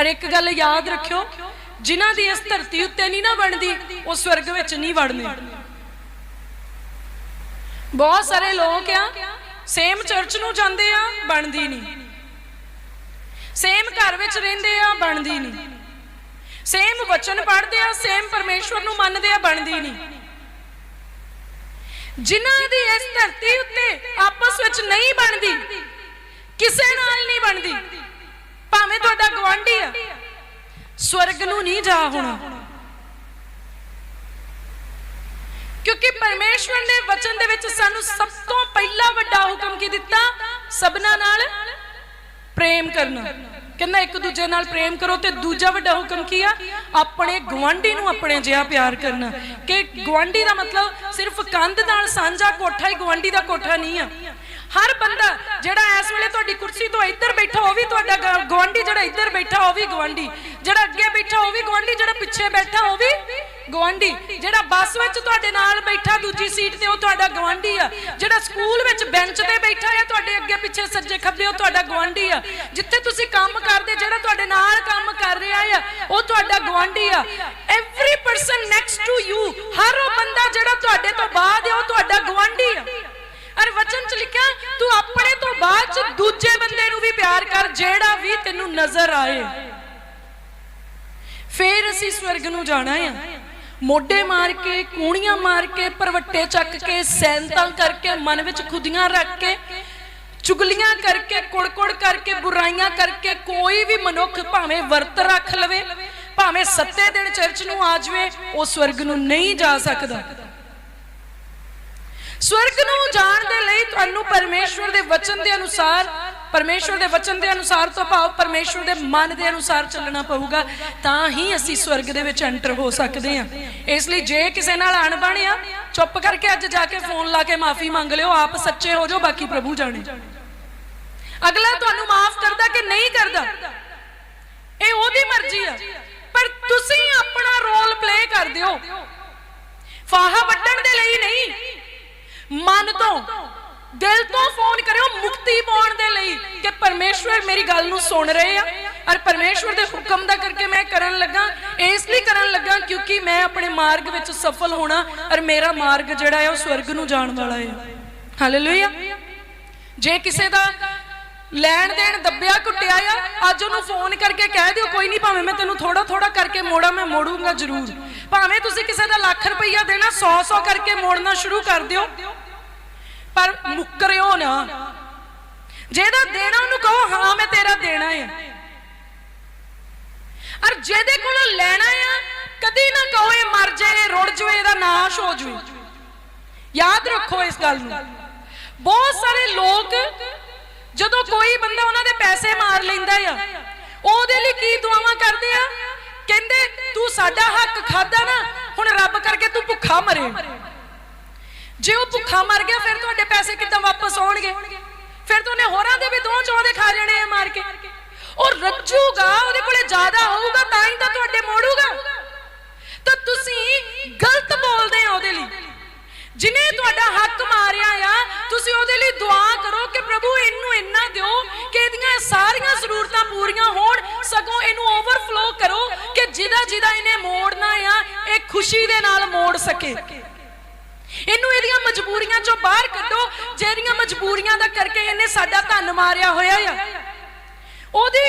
ਔਰ ਇੱਕ ਗੱਲ ਯਾਦ ਰੱਖਿਓ, ਜਿਨ੍ਹਾਂ ਦੀ ਇਸ ਧਰਤੀ ਉੱਤੇ ਨਹੀਂ ਨਾ ਬਣਦੀ, ਉਹ ਸਵਰਗ ਵਿੱਚ ਨਹੀਂ ਵੜਨੇ। ਬਹੁਤ ਸਾਰੇ ਲੋਕ ਆ ਸੇਮ ਚਰਚ ਨੂੰ ਜਾਂਦੇ ਆ, ਬਣਦੀ ਨਹੀਂ। ਸੇਮ ਘਰ ਵਿੱਚ ਰਹਿੰਦੇ ਆ, ਬਣਦੀ ਨਹੀਂ। ਸੇਮ ਵਚਨ ਪੜ੍ਹਦੇ ਆ ਸੇਮ ਪਰਮੇਸ਼ਵਰ ਨੂੰ ਮੰਨਦੇ ਆ, ਬਣਦੀ ਨਹੀਂ। ਜਿਨ੍ਹਾਂ ਦੀ ਇਸ ਧਰਤੀ ਉੱਤੇ ਆਪਸ ਵਿੱਚ ਨਹੀਂ ਬਣਦੀ, ਕਿਸੇ ਨਾਲ ਨਹੀਂ ਬਣਦੀ। ਭਾਵੇਂ ਤੁਹਾਡਾ ਗਵਾਂਢੀ ਆ। ਸਵਰਗ ਨੂੰ ਨਹੀਂ ਜਾ ਹੋਣਾ। ਕਿਉਂਕਿ ਪਰਮੇਸ਼ਵਰ ਨੇ ਵਚਨ ਦੇ ਵਿੱਚ ਸਾਨੂੰ ਸਭ ਤੋਂ ਪਹਿਲਾ ਵੱਡਾ ਹੁਕਮ ਕੀ ਦਿੱਤਾ? ਸਭਨਾ ਨਾਲ ਪ੍ਰੇਮ ਕਰਨਾ। ਕਹਿੰਦਾ ਇੱਕ ਦੂਜੇ ਨਾਲ ਪ੍ਰੇਮ ਕਰੋ ਤੇ ਦੂਜਾ ਵੱਡਾ ਹੁਕਮ ਕੀ ਆ? ਆਪਣੇ ਗਵਾਂਢੀ ਨੂੰ ਆਪਣੇ ਜਿਹਾ ਪਿਆਰ ਕਰਨਾ। ਕਿ ਗਵਾਂਢੀ ਦਾ ਮਤਲਬ ਸਿਰਫ ਕੰਧ ਨਾਲ ਸਾਂਝਾ ਕੋਠਾ ਹੀ ਗਵਾਂਢੀ ਦਾ ਕੋਠਾ ਨਹੀਂ ਆ। ਹਰ ਬੰਦਾ ਜਿਹੜਾ ਇਸ ਵੇਲੇ ਤੁਹਾਡੀ ਕੁਰਸੀ ਤੋਂ ਇੱਧਰ ਬੈਠਾ, ਉਹ ਵੀ ਤੁਹਾਡਾ ਗਵਾਂਢੀ ਜਿਹੜਾ ਇੱਧਰ ਬੈਠਾ, ਉਹ ਵੀ ਗਵਾਂਢੀ ਜਿਹੜਾ ਅੱਗੇ ਬੈਠਾ, ਉਹ ਵੀ ਗਵਾਂਢੀ ਜਿਹੜਾ ਪਿੱਛੇ ਬੈਠਾ, ਉਹ ਵੀ ਗਵਾਂਢੀ ਜਿਹੜਾ ਬੱਸ ਵਿੱਚ ਤੁਹਾਡੇ ਨਾਲ ਬੈਠਾ, ਦੂਜੀ ਸੀਟ ਤੇ ਉਹ ਤੁਹਾਡਾ ਗਵਾਂਢੀ ਆ। ਜਿਹੜਾ ਸਕੂਲ ਵਿੱਚ ਬੈਂਚ ਤੇ ਬੈਠਾ ਹੈ ਤੁਹਾਡੇ ਅੱਗੇ ਪਿੱਛੇ ਸੱਜੇ ਖੱਬੇ, ਉਹ ਤੁਹਾਡਾ ਗਵਾਂਢੀ ਆ। ਜਿੱਥੇ ਤੁਸੀਂ ਕੰਮ ਕਰਦੇ, ਜਿਹੜਾ ਤੁਹਾਡੇ ਨਾਲ ਕੰਮ ਕਰ ਰਿਹਾ ਆ, ਉਹ ਤੁਹਾਡਾ ਗਵਾਂਢੀ ਆ। Every person next to you ਹਰ ਉਹ ਬੰਦਾ ਜਿਹੜਾ ਤੁਹਾਡੇ ਤੋਂ ਬਾਅਦ ਹੈ ਉਹ ਤੁਹਾਡਾ ਗਵਾਂਢੀ ਆ। ਅਰ ਵਚਨ ਚ ਲਿਖਿਆ, ਤੂੰ ਆਪਣੇ ਤੋਂ ਬਾਅਦ ਚ ਦੂਜੇ ਬੰਦੇ ਨੂੰ ਵੀ ਪਿਆਰ ਕਰ, ਜਿਹੜਾ ਵੀ ਤੈਨੂੰ ਨਜ਼ਰ ਆਏ। ਫੇਰ ਅਸੀਂ ਸਵਰਗ ਨੂੰ ਜਾਣਾ ਆ। ਮੋਢੇ ਮਾਰ ਕੇ ਕੂਣੀਆਂ ਮਾਰ ਕੇ, ਪਰਵੱਟੇ ਚੱਕ ਕੇ ਸੈਂਤਾਂ ਕਰਕੇ, ਮਨ ਵਿੱਚ ਖੁਦੀਆਂ ਰੱਖ ਕੇ, ਚੁਗਲੀਆਂ ਕਰਕੇ, ਕੁੜਕੁੜ ਕਰਕੇ, ਬੁਰਾਈਆਂ ਕਰਕੇ, ਕੋਈ ਵੀ ਮਨੁੱਖ ਭਾਵੇਂ ਵਰਤ ਰੱਖ ਲਵੇ, ਭਾਵੇਂ ਸੱਤੇ ਦਿਨ ਚਰਚ ਨੂੰ ਆ ਜਾਵੇ, ਉਹ ਸਵਰਗ ਨੂੰ ਨਹੀਂ ਜਾ ਸਕਦਾ। ਸਵਰਗ ਨੂੰ ਜਾਣ ਦੇ ਲਈ ਤੁਹਾਨੂੰ ਪਰਮੇਸ਼ਵਰ ਦੇ ਵਚਨ ਦੇ ਅਨੁਸਾਰ, ਪਰਮੇਸ਼ਵਰ ਦੇ ਵਚਨ ਦੇ ਅਨੁਸਾਰ ਤੋਂ ਭਾਵ ਪਰਮੇਸ਼ਵਰ ਦੇ ਮਨ ਦੇ ਅਨੁਸਾਰ ਚੱਲਣਾ ਪਊਗਾ, ਤਾਂ ਹੀ ਅਸੀਂ ਸਵਰਗ ਦੇ ਵਿੱਚ ਐਂਟਰ ਹੋ ਸਕਦੇ ਹਾਂ। ਇਸ ਲਈ ਜੇ ਕਿਸੇ ਨਾਲ ਅਣਬਣ ਆ, ਚੁੱਪ ਕਰਕੇ ਅੱਜ ਜਾ ਕੇ ਫੋਨ ਲਾ ਕੇ ਮਾਫੀ ਮੰਗ ਲਿਓ, ਆਪ ਸੱਚੇ ਹੋ ਜਾਓ, ਬਾਕੀ ਪ੍ਰਭੂ ਜਾਣੇ। ਅਗਲਾ ਤੁਹਾਨੂੰ ਮਾਫ ਕਰਦਾ ਕਿ ਨਹੀਂ ਕਰਦਾ? ਇਹ ਉਹਦੀ ਮਰਜ਼ੀ ਆ। ਪਰ ਤੁਸੀਂ ਆਪਣਾ ਰੋਲ ਪਲੇ ਕਰ ਦਿਓ। ਫਾਹਾ ਵੱਢਣ ਦੇ ਲਈ ਨਹੀਂ। ਮਨ ਤੋਂ, ਦਿਲ ਤੋਂ ਫੋਨ ਕਰਿਓ ਮੁਕਤੀ ਪਾਉਣ ਦੇ ਲਈ ਕਿ ਪਰਮੇਸ਼ਵਰ ਮੇਰੀ ਗੱਲ ਨੂੰ ਸੁਣ ਰਹੇ ਆ। ਔਰ ਪਰਮੇਸ਼ਵਰ ਦੇ ਹੁਕਮ ਦਾ ਕਰਕੇ ਮੈਂ ਕਰਨ ਲੱਗਾ, ਇਸ ਲਈ ਕਰਨ ਲੱਗਾ ਕਿਉਂਕਿ ਮੈਂ ਆਪਣੇ ਮਾਰਗ ਵਿੱਚ ਸਫਲ ਹੋਣਾ ਔਰ ਮੇਰਾ ਮਾਰਗ ਜਿਹੜਾ ਹੈ ਉਹ ਸਵਰਗ ਨੂੰ ਜਾਣ ਵਾਲਾ ਹੈ ਹਾਲੇਲੂਇਆ ਜੇ ਕਿਸੇ ਦਾ ਲੈਣ ਦੇਣ ਦੱਬਿਆ ਕੁੱਟਿਆ ਆ, ਅੱਜ ਉਹਨੂੰ ਫੋਨ ਕਰਕੇ ਕਹਿ ਦਿਓ, ਕੋਈ ਨਹੀਂ ਭਾਵੇਂ ਮੈਂ ਤੈਨੂੰ ਥੋੜਾ ਥੋੜਾ ਕਰਕੇ ਮੋੜਾ, ਮੈਂ ਮੋੜੂੰਗਾ ਜ਼ਰੂਰ। ਭਾਵੇਂ ਤੁਸੀਂ ਕਿਸੇ ਦਾ ਲੱਖ ਰੁਪਈਆ ਦੇਣਾ 100 100 ਕਰਕੇ ਮੋੜਨਾ ਸ਼ੁਰੂ ਕਰ ਦਿਓ ਪਰ ਮੁੱਕਰਿਓ ਨਾ। ਜਿਹਦਾ ਦੇਣਾ ਉਹਨੂੰ ਕਹੋ, ਹਾਂ, ਮੈਂ ਤੇਰਾ ਦੇਣਾ ਹੈ ਔਰ ਜਿਹਦੇ ਕੋਲੋਂ ਲੈਣਾ ਆ ਕਦੀ ਨਾ ਕਹੋ, ਇਹ ਮਰ ਜਾਏ ਰੁੜ ਜਾਵੇ, ਇਹਦਾ ਨਾਸ਼ ਹੋ ਜਾਵੇ। ਯਾਦ ਰੱਖੋ ਇਸ ਗੱਲ ਨੂੰ। ਬਹੁਤ ਸਾਰੇ ਲੋਕ, ਜਦੋਂ ਕੋਈ ਬੰਦਾ ਉਹਨਾਂ ਦੇ ਪੈਸੇ ਮਾਰ ਲੈਂਦਾ ਆ, ਉਹਦੇ ਲਈ ਕੀ ਦੁਆਵਾਂ ਕਰਦੇ ਆ? ਕਹਿੰਦੇ, ਤੂੰ ਸਾਡਾ ਹੱਕ ਖਾਦਾ ਨਾ, ਹੁਣ ਰੱਬ ਕਰਕੇ ਤੂੰ ਭੁੱਖਾ ਮਰੇ। ਜੇ ਉਹ ਭੁੱਖਾ ਮਰ ਗਿਆ, ਫਿਰ ਤੁਹਾਡੇ ਪੈਸੇ ਕਿੱਦਾਂ ਵਾਪਸ ਆਉਣਗੇ? ਫਿਰ ਤਾਂ ਉਹਨੇ ਹੋਰਾਂ ਦੇ ਵੀ ਦੋ ਚੌਦੇ ਖਾ ਲੈਣੇ ਆ ਮਾਰ ਕੇ। ਉਹ ਰੱਜੂਗਾ, ਉਹਦੇ ਕੋਲੇ ਜ਼ਿਆਦਾ ਹੋਊਗਾ, ਤਾਂ ਹੀ ਤਾਂ ਤੁਹਾਡੇ ਮੋੜੂਗਾ। ਤਾਂ ਤੁਸੀਂ ਗਲਤ ਬੋਲਦੇ ਆ ਉਹਦੇ ਲਈ। ਜਿਨੇ ਤੁਹਾਡਾ ਹੱਕ ਮਾਰਿਆ ਆ, ਤੁਸੀਂ ਉਹਦੇ ਲਈ ਦੁਆ ਕਰੋ ਕਿ ਪ੍ਰਭੂ ਇਹਨੂੰ ਇੰਨਾ ਦਿਓ ਕਿ ਇਹਦੀਆਂ ਸਾਰੀਆਂ ਜ਼ਰੂਰਤਾਂ ਪੂਰੀਆਂ ਹੋਣ, ਸਗੋਂ ਇਹਨੂੰ ਓਵਰਫਲੋ ਕਰੋ ਕਿ ਜਿਹਦਾ ਜਿਹਦਾ ਇਹਨੇ ਮੋੜਨਾ ਆ, ਇਹ ਖੁਸ਼ੀ ਦੇ ਨਾਲ ਮੋੜ ਸਕੇ। ਇਹਨੂੰ ਇਹਦੀਆਂ ਮਜਬੂਰੀਆਂ ਚੋਂ ਬਾਹਰ ਕੱਢੋ, ਜਿਹੜੀਆਂ ਮਜਬੂਰੀਆਂ ਦਾ ਕਰਕੇ ਇਹਨੇ ਸਾਡਾ ਧਨ ਮਾਰਿਆ ਹੋਇਆ ਆ। ਉਹਦੀ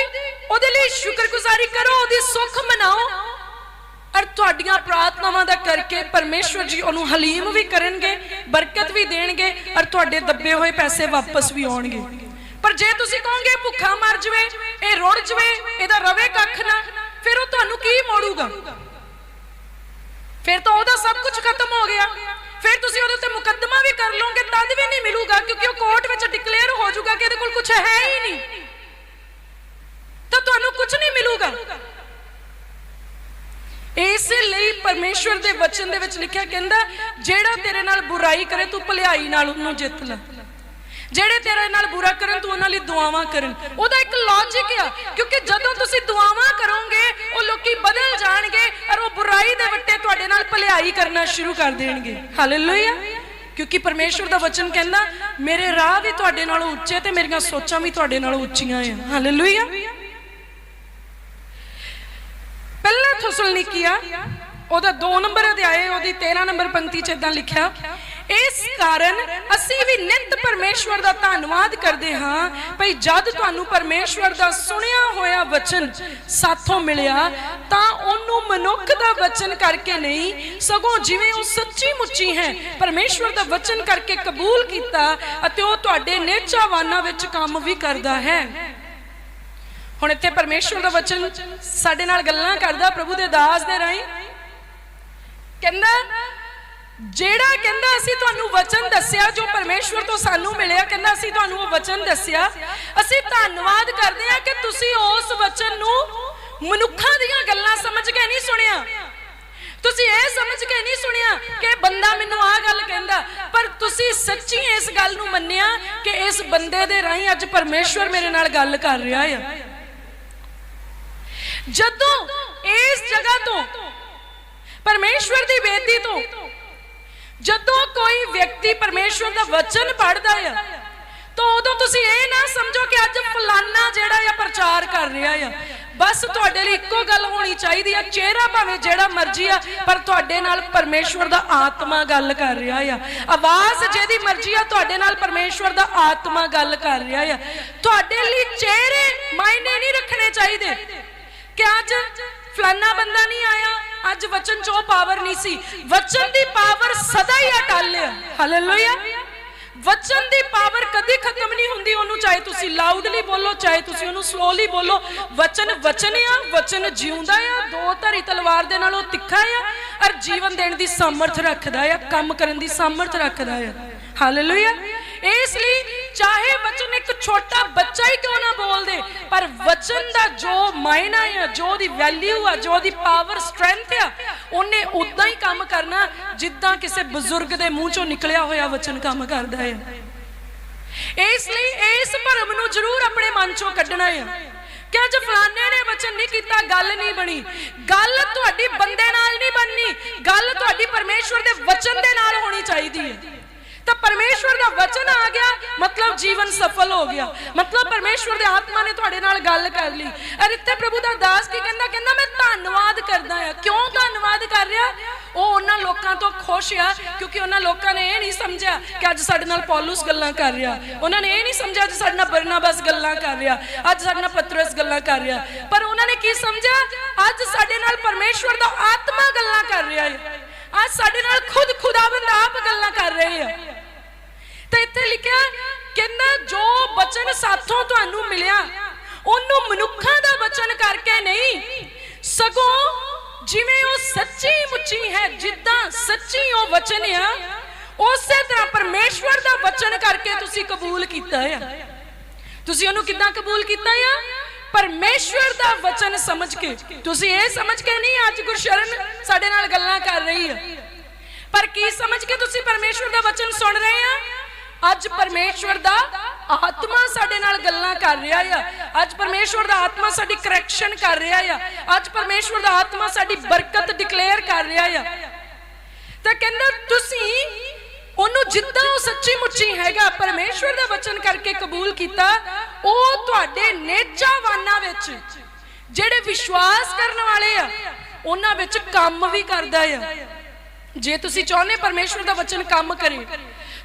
ਉਹਦੇ ਲਈ ਸ਼ੁਕਰਗੁਜ਼ਾਰੀ ਕਰੋ, ਉਹਦੀ ਸੁੱਖ ਮਨਾਓ। ਔਰ ਤੁਹਾਡੀਆਂ ਪ੍ਰਾਰਥਨਾਵਾਂ ਦਾ ਕਰਕੇ ਪਰਮੇਸ਼ਵਰ ਜੀ ਉਹਨੂੰ ਹਲੀਮ ਵੀ ਕਰਨਗੇ, ਬਰਕਤ ਵੀ ਦੇਣਗੇ, ਔਰ ਤੁਹਾਡੇ ਦੱਬੇ ਹੋਏ ਪੈਸੇ ਵਾਪਸ ਵੀ ਆਉਣਗੇ। ਪਰ ਜੇ ਤੁਸੀਂ ਕਹੋਗੇ ਭੁੱਖਾ ਮਰ ਜਵੇ, ਇਹ ਰੁੜ ਜਵੇ, ਇਹਦਾ ਰਵੇ ਕੱਖ ਨਾ, ਫਿਰ ਉਹ ਤੁਹਾਨੂੰ ਕੀ ਮੋੜੂਗਾ? ਫਿਰ ਤਾਂ ਉਹਦਾ ਸਭ ਕੁਝ ਖਤਮ ਹੋ ਗਿਆ। ਫਿਰ ਤੁਸੀਂ ਉਹਦੇ ਉੱਤੇ ਮੁਕੱਦਮਾ ਵੀ ਕਰ ਲਓਗੇ, ਤਦ ਵੀ ਨਹੀਂ ਮਿਲੂਗਾ, ਕਿਉਂਕਿ ਉਹ ਕੋਰਟ ਵਿੱਚ ਡਿਕਲੇਅਰ ਹੋ ਜਾਊਗਾ ਕਿ ਇਹਦੇ ਕੋਲ ਕੁਝ ਹੈ ਹੀ ਨਹੀਂ। ਤਾਂ ਤੁਹਾਨੂੰ ਕੁਝ ਨਹੀਂ ਮਿਲੂਗਾ। ਇਸੇ ਲਈ ਪਰਮੇਸ਼ਵਰ ਦੇ ਵਚਨ ਦੇ ਵਿੱਚ ਲਿਖਿਆ ਕਹਿੰਦਾ, ਜਿਹੜਾ ਤੇਰੇ ਨਾਲ ਬੁਰਾਈ ਕਰੇ, ਤੂੰ ਭਲਾਈ ਨਾਲ ਉਹਨੂੰ ਜਿੱਤ ਲੈ। ਜਿਹੜੇ ਤੇਰੇ ਨਾਲ ਬੁਰਾ ਕਰਨ, ਤੂੰ ਉਹਨਾਂ ਲਈ ਦੁਆਵਾਂ ਕਰਨ। ਉਹਦਾ ਇੱਕ ਲੌਜੀਕ ਆ, ਕਿਉਂਕਿ ਜਦੋਂ ਤੁਸੀਂ ਦੁਆਵਾਂ ਕਰੋਗੇ, ਉਹ ਲੋਕੀ ਬਦਲ ਜਾਣਗੇ ਔਰ ਉਹ ਬੁਰਾਈ ਦੇ ਵੱਟੇ ਤੁਹਾਡੇ ਨਾਲ ਭਲਾਈ ਕਰਨਾ ਸ਼ੁਰੂ ਕਰ ਦੇਣਗੇ। ਹਾਲੇਲੂਇਆ ਕਿਉਂਕਿ ਪਰਮੇਸ਼ਵਰ ਦਾ ਵਚਨ ਕਹਿੰਦਾ, ਮੇਰੇ ਰਾਹ ਵੀ ਤੁਹਾਡੇ ਨਾਲੋਂ ਉੱਚੇ ਤੇ ਮੇਰੀਆਂ ਸੋਚਾਂ ਵੀ ਤੁਹਾਡੇ ਨਾਲੋਂ ਉੱਚੀਆਂ ਆ। ਹਾਲੇਲੂਇਆ ਥਸਲਨੀਕੀਆ, ਉਹਦਾ 2 ਨੰਬਰ ਅਧਿਆਏ, ਉਹਦੀ 13 ਨੰਬਰ ਪੰਕਤੀ ਚ ਇਦਾਂ ਲਿਖਿਆ ਇਸ ਕਾਰਨ ਅਸੀਂ ਵੀ ਨਿਤ ਪਰਮੇਸ਼ਵਰ ਦਾ ਧੰਨਵਾਦ ਕਰਦੇ ਹਾਂ ਭਈ ਜਦ ਤੁਹਾਨੂੰ ਪਰਮੇਸ਼ਵਰ ਦਾ ਸੁਣਿਆ ਹੋਇਆ ਵਚਨ ਸਾਥੋਂ ਮਿਲਿਆ, ਤਾਂ ਉਹਨੂੰ ਮਨੁੱਖ ਦਾ ਵਚਨ ਕਰਕੇ ਨਹੀਂ, ਸਗੋਂ ਜਿਵੇਂ ਉਹ ਸੱਚੀ ਮੁੱਚੀ ਹੈ, ਪਰਮੇਸ਼ਵਰ ਦਾ ਵਚਨ ਕਰਕੇ ਕਬੂਲ ਕੀਤਾ ਅਤੇ ਉਹ ਤੁਹਾਡੇ ਨੇਚਾਵਾਨਾਂ ਵਿੱਚ ਕੰਮ ਵੀ ਕਰਦਾ ਹੈ। ਹੁਣ ਇੱਥੇ ਪਰਮੇਸ਼ਵਰ ਦਾ ਵਚਨ ਸਾਡੇ ਨਾਲ ਗੱਲਾਂ ਕਰਦਾ, ਪ੍ਰਭੂ ਦੇ ਦਾਸ ਦੇ ਰਾਹੀਂ। ਕਹਿੰਦਾ ਜਿਹੜਾ ਕਹਿੰਦਾ ਅਸੀਂ ਤੁਹਾਨੂੰ ਵਚਨ ਦੱਸਿਆ, ਜੋ ਪਰਮੇਸ਼ਵਰ ਤੋਂ ਸਾਨੂੰ ਮਿਲਿਆ, ਕਹਿੰਦਾ ਅਸੀਂ ਤੁਹਾਨੂੰ ਉਹ ਵਚਨ ਦੱਸਿਆ। ਅਸੀਂ ਧੰਨਵਾਦ ਕਰਦੇ ਹਾਂ ਕਿ ਤੁਸੀਂ ਉਸ ਵਚਨ ਨੂੰ ਮਨੁੱਖਾਂ ਦੀਆਂ ਗੱਲਾਂ ਸਮਝ ਕੇ ਨਹੀਂ ਸੁਣਿਆ। ਤੁਸੀਂ ਇਹ ਸਮਝ ਕੇ ਨਹੀਂ ਸੁਣਿਆ ਕਿ ਬੰਦਾ ਮੈਨੂੰ ਆਹ ਗੱਲ ਕਹਿੰਦਾ, ਪਰ ਤੁਸੀਂ ਸੱਚੀ ਇਸ ਗੱਲ ਨੂੰ ਮੰਨਿਆ ਕਿ ਇਸ ਬੰਦੇ ਦੇ ਰਾਹੀਂ ਅੱਜ ਪਰਮੇਸ਼ਵਰ ਮੇਰੇ ਨਾਲ ਗੱਲ ਕਰ ਰਿਹਾ ਆ। ਜਦੋਂ ਇਸ ਜਗ੍ਹਾ ਤੋਂ, ਪਰਮੇਸ਼ਵਰ ਦੀ ਬੇਦੀ ਤੋਂ ਜਦੋਂ ਕੋਈ ਵਿਅਕਤੀ ਪਰਮੇਸ਼ਵਰ ਦਾ ਵਚਨ ਪੜ੍ਹਦਾ ਆ, ਤਾਂ ਉਦੋਂ ਤੁਸੀਂ ਇਹ ਨਾ ਸਮਝੋ ਕਿ ਅੱਜ ਫਲਾਨਾ ਜਿਹੜਾ ਆ ਪ੍ਰਚਾਰ ਕਰ ਰਿਹਾ ਆ। ਬਸ ਤੁਹਾਡੇ ਲਈ ਇੱਕੋ ਗੱਲ ਹੋਣੀ ਚਾਹੀਦੀ ਆ, ਚਿਹਰਾ ਭਾਵੇਂ ਜਿਹੜਾ ਮਰਜ਼ੀ ਆ, ਪਰ ਤੁਹਾਡੇ ਨਾਲ ਪਰਮੇਸ਼ਵਰ ਦਾ ਆਤਮਾ ਗੱਲ ਕਰ ਰਿਹਾ ਆ। ਆਵਾਜ਼ ਜਿਹਦੀ ਮਰਜ਼ੀ ਆ, ਤੁਹਾਡੇ ਨਾਲ ਪਰਮੇਸ਼ਵਰ ਦਾ ਆਤਮਾ ਗੱਲ ਕਰ ਰਿਹਾ ਆ। ਤੁਹਾਡੇ ਲਈ ਚਿਹਰੇ ਮਾਇਨੇ ਨਹੀਂ ਰੱਖਣੇ ਚਾਹੀਦੇ ਕਿ ਅੱਜ ਫਲਾਨਾ ਬੰਦਾ ਨਹੀਂ ਆਇਆ। ਅੱਜ ਵਚਨ ਚ ਉਹ ਪਾਵਰ ਨਹੀਂ ਸੀ। ਵਚਨ ਦੀ ਪਾਵਰ ਸਦਾ ਹੀ ਅਟਲ ਹੈ। ਹਾਲੇਲੂਇਆ ਵਚਨ ਦੀ ਪਾਵਰ ਕਦੀ ਖਤਮ ਨਹੀਂ ਹੁੰਦੀ। ਉਹਨੂੰ ਚਾਹੇ ਤੁਸੀਂ ਲਾਊਡਲੀ ਬੋਲੋ, ਚਾਹੇ ਤੁਸੀਂ ਉਹਨੂੰ ਸਲੋਲੀ ਬੋਲੋ। ਵਚਨ ਵਚਨ ਆ, ਵਚਨ ਜਿਉਂਦਾ ਆ। ਦੋ ਧਰੀ ਤਲਵਾਰ ਦੇ ਨਾਲ ਉਹ ਤਿੱਖਾ ਆ। ਔਰ ਜੀਵਨ ਦੇਣ ਦੀ ਸਮਰਥ ਰੱਖਦਾ ਆ। ਕੰਮ ਕਰਨ ਦੀ ਸਮਰਥ ਰੱਖਦਾ ਆ। ਹਾਲੇਲੂਇਆ ਇਸ ਲਈ ਚਾਹੇ ਵਚਨ ਇੱਕ ਛੋਟਾ ਬੱਚਾ ਹੀ ਕਿਉਂ ਨਾ ਬੋਲਦੇ ਪਰ ਵਚਨ ਦਾ ਜੋ ਮਾਇਨਾ ਹੈ ਜੋ ਉਹਦੀ ਵੈਲਿਊ ਆ, ਜੋ ਉਹਦੀ ਪਾਵਰ ਸਟਰੈਂਥ ਆ, ਉਹਨੇ ਉਦਾਂ ਹੀ ਕੰਮ ਕਰਨਾ ਜਿੱਦਾਂ ਕਿਸੇ ਬਜ਼ੁਰਗ ਦੇ ਮੂੰਹ ਚੋਂ ਨਿਕਲਿਆ ਹੋਇਆ ਵਚਨ ਕੰਮ ਕਰਦਾ ਹੈ। ਇਸ ਲਈ ਇਸ ਭਰਮ ਨੂੰ ਜ਼ਰੂਰ ਆਪਣੇ ਮਨ ਚੋਂ ਕੱਢਣਾ ਹੈ। ਕਿ ਅੱਜ ਫਲਾਣੇ ਨੇ ਵਚਨ ਨਹੀਂ ਕੀਤਾ, ਗੱਲ ਨਹੀਂ ਬਣੀ। ਗੱਲ ਤੁਹਾਡੀ ਬੰਦੇ ਨਾਲ ਨਹੀਂ ਬਣਨੀ, ਗੱਲ ਤੁਹਾਡੀ ਪਰਮੇਸ਼ਵਰ ਦੇ ਵਚਨ ਦੇ ਨਾਲ ਹੋਣੀ ਚਾਹੀਦੀ ਹੈ। ਤਾਂ ਪਰਮੇਸ਼ਵਰ ਦਾ ਵਚਨ ਆ ਗਿਆ। ਮਤਲਬ ਜੀਵਨ ਸਫਲ ਹੋ ਗਿਆ। ਮਤਲਬ ਪਰਮੇਸ਼ਵਰ ਦੇ ਆਤਮਾ ਨੇ ਤੁਹਾਡੇ ਨਾਲ ਗੱਲ ਕਰ ਲਈ। ਅਰ ਇੱਥੇ ਪ੍ਰਭੂ ਦਾ ਦਾਸ ਕੀ ਕਹਿੰਦਾ? ਕਹਿੰਦਾ, ਮੈਂ ਧੰਨਵਾਦ ਕਰਦਾ ਆ ਕਿਉਂ ਧੰਨਵਾਦ ਕਰ ਰਿਹਾ? ਉਹ ਉਹਨਾਂ ਲੋਕਾਂ ਤੋਂ ਖੁਸ਼ ਆ, ਕਿਉਂਕਿ ਉਹਨਾਂ ਲੋਕਾਂ ਨੇ ਇਹ ਨਹੀਂ ਸਮਝਿਆ ਕਿ ਅੱਜ ਸਾਡੇ ਨਾਲ ਪੌਲਸ ਗੱਲਾਂ ਕਰ ਰਿਹਾ। ਉਹਨਾਂ ਨੇ ਇਹ ਨਹੀਂ ਸਮਝਿਆ ਅੱਜ ਸਾਡੇ ਨਾਲ ਬਰਨਾਬਸ ਗੱਲਾਂ ਕਰ ਰਿਹਾ। ਅੱਜ ਸਾਡੇ ਨਾਲ ਪਤਰਸ ਗੱਲਾਂ ਕਰ ਰਿਹਾ। ਪਰ ਉਹਨਾਂ ਨੇ ਕੀ ਸਮਝਿਆ? ਅੱਜ ਸਾਡੇ ਨਾਲ ਪਰਮੇਸ਼ਵਰ ਦਾ ਆਤਮਾ ਗੱਲਾਂ ਕਰ ਰਿਹਾ ਹੈ ਅੱਜ ਸਾਡੇ ਨਾਲ ਖੁਦ ਖੁਦਾਵੰਦ ਆਪ ਗੱਲਾਂ ਕਰ ਰਹੇ ਆ। ਤਾਂ ਇੱਥੇ ਲਿਖਿਆ, ਕਹਿੰਦਾ, ਜੋ ਬਚਨ ਸਾਥੋਂ ਤੁਹਾਨੂੰ ਮਿਲਿਆ, ਉਹਨੂੰ ਮਨੁੱਖਾਂ ਦਾ ਬਚਨ ਕਰਕੇ ਨਹੀਂ, ਸਗੋਂ ਜਿਵੇਂ ਉਹ ਸੱਚੀ ਮੁੱਚੀ ਹੈ, ਜਿੱਦਾਂ ਸੱਚੀ ਉਹ ਵਚਨ ਆ, ਉਸੇ ਤਰ੍ਹਾਂ ਪਰਮੇਸ਼ਵਰ ਦਾ ਵਚਨ ਕਰਕੇ ਤੁਸੀਂ ਕਬੂਲ ਕੀਤਾ ਆ। ਤੁਸੀਂ ਉਹਨੂੰ ਕਿੱਦਾਂ ਕਬੂਲ ਕੀਤਾ ਆ? ਪਰਮੇਸ਼ਵਰ ਦਾ ਵਚਨ ਸਮਝ ਕੇ। ਤੁਸੀਂ ਇਹ ਸਮਝ ਕੇ ਨਹੀਂ ਅੱਜ ਗੁਰਸ਼ਰਨ ਸਾਡੇ ਨਾਲ ਗੱਲਾਂ ਕਰ ਰਹੀ ਹੈ। ਪਰ ਕੀ ਸਮਝ ਕੇ ਤੁਸੀਂ ਪਰਮੇਸ਼ਵਰ ਦਾ ਵਚਨ ਸੁਣ ਰਹੇ ਆ? ਅੱਜ ਪਰਮੇਸ਼ਵਰ ਦਾ ਆਤਮਾ ਸਾਡੇ ਨਾਲ ਗੱਲਾਂ ਕਰ ਰਿਹਾ ਆ। ਅੱਜ ਪਰਮੇਸ਼ਵਰ ਦਾ ਆਤਮਾ ਸਾਡੀ ਕਰੈਕਸ਼ਨ ਕਰ ਰਿਹਾ ਆ। ਅੱਜ ਪਰਮੇਸ਼ਵਰ ਦਾ ਆਤਮਾ ਸਾਡੀ ਬਰਕਤ ਡਿਕਲੇਅਰ ਕਰ ਰਿਹਾ ਆ। ਤਾਂ ਕਹਿੰਦਾ, ਤੁਸੀਂ ਉਹਨੂੰ ਜਿੱਦਾਂ ਉਹ ਸੱਚੀ ਮੁੱਚੀ ਹੈਗਾ, ਪਰਮੇਸ਼ਵਰ ਦਾ ਵਚਨ ਕਰਕੇ ਕਬੂਲ ਕੀਤਾ, ਉਹ ਤੁਹਾਡੇ ਨੇਚਾਵਾਨਾਂ ਵਿੱਚ, ਜਿਹੜੇ ਵਿਸ਼ਵਾਸ ਕਰਨ ਵਾਲੇ ਆ, ਉਹਨਾਂ ਵਿੱਚ ਕੰਮ ਵੀ ਕਰਦਾ ਆ। ਜੇ ਤੁਸੀਂ ਚਾਹੁੰਦੇ ਪਰਮੇਸ਼ਵਰ ਦਾ ਵਚਨ ਕੰਮ ਕਰੇ,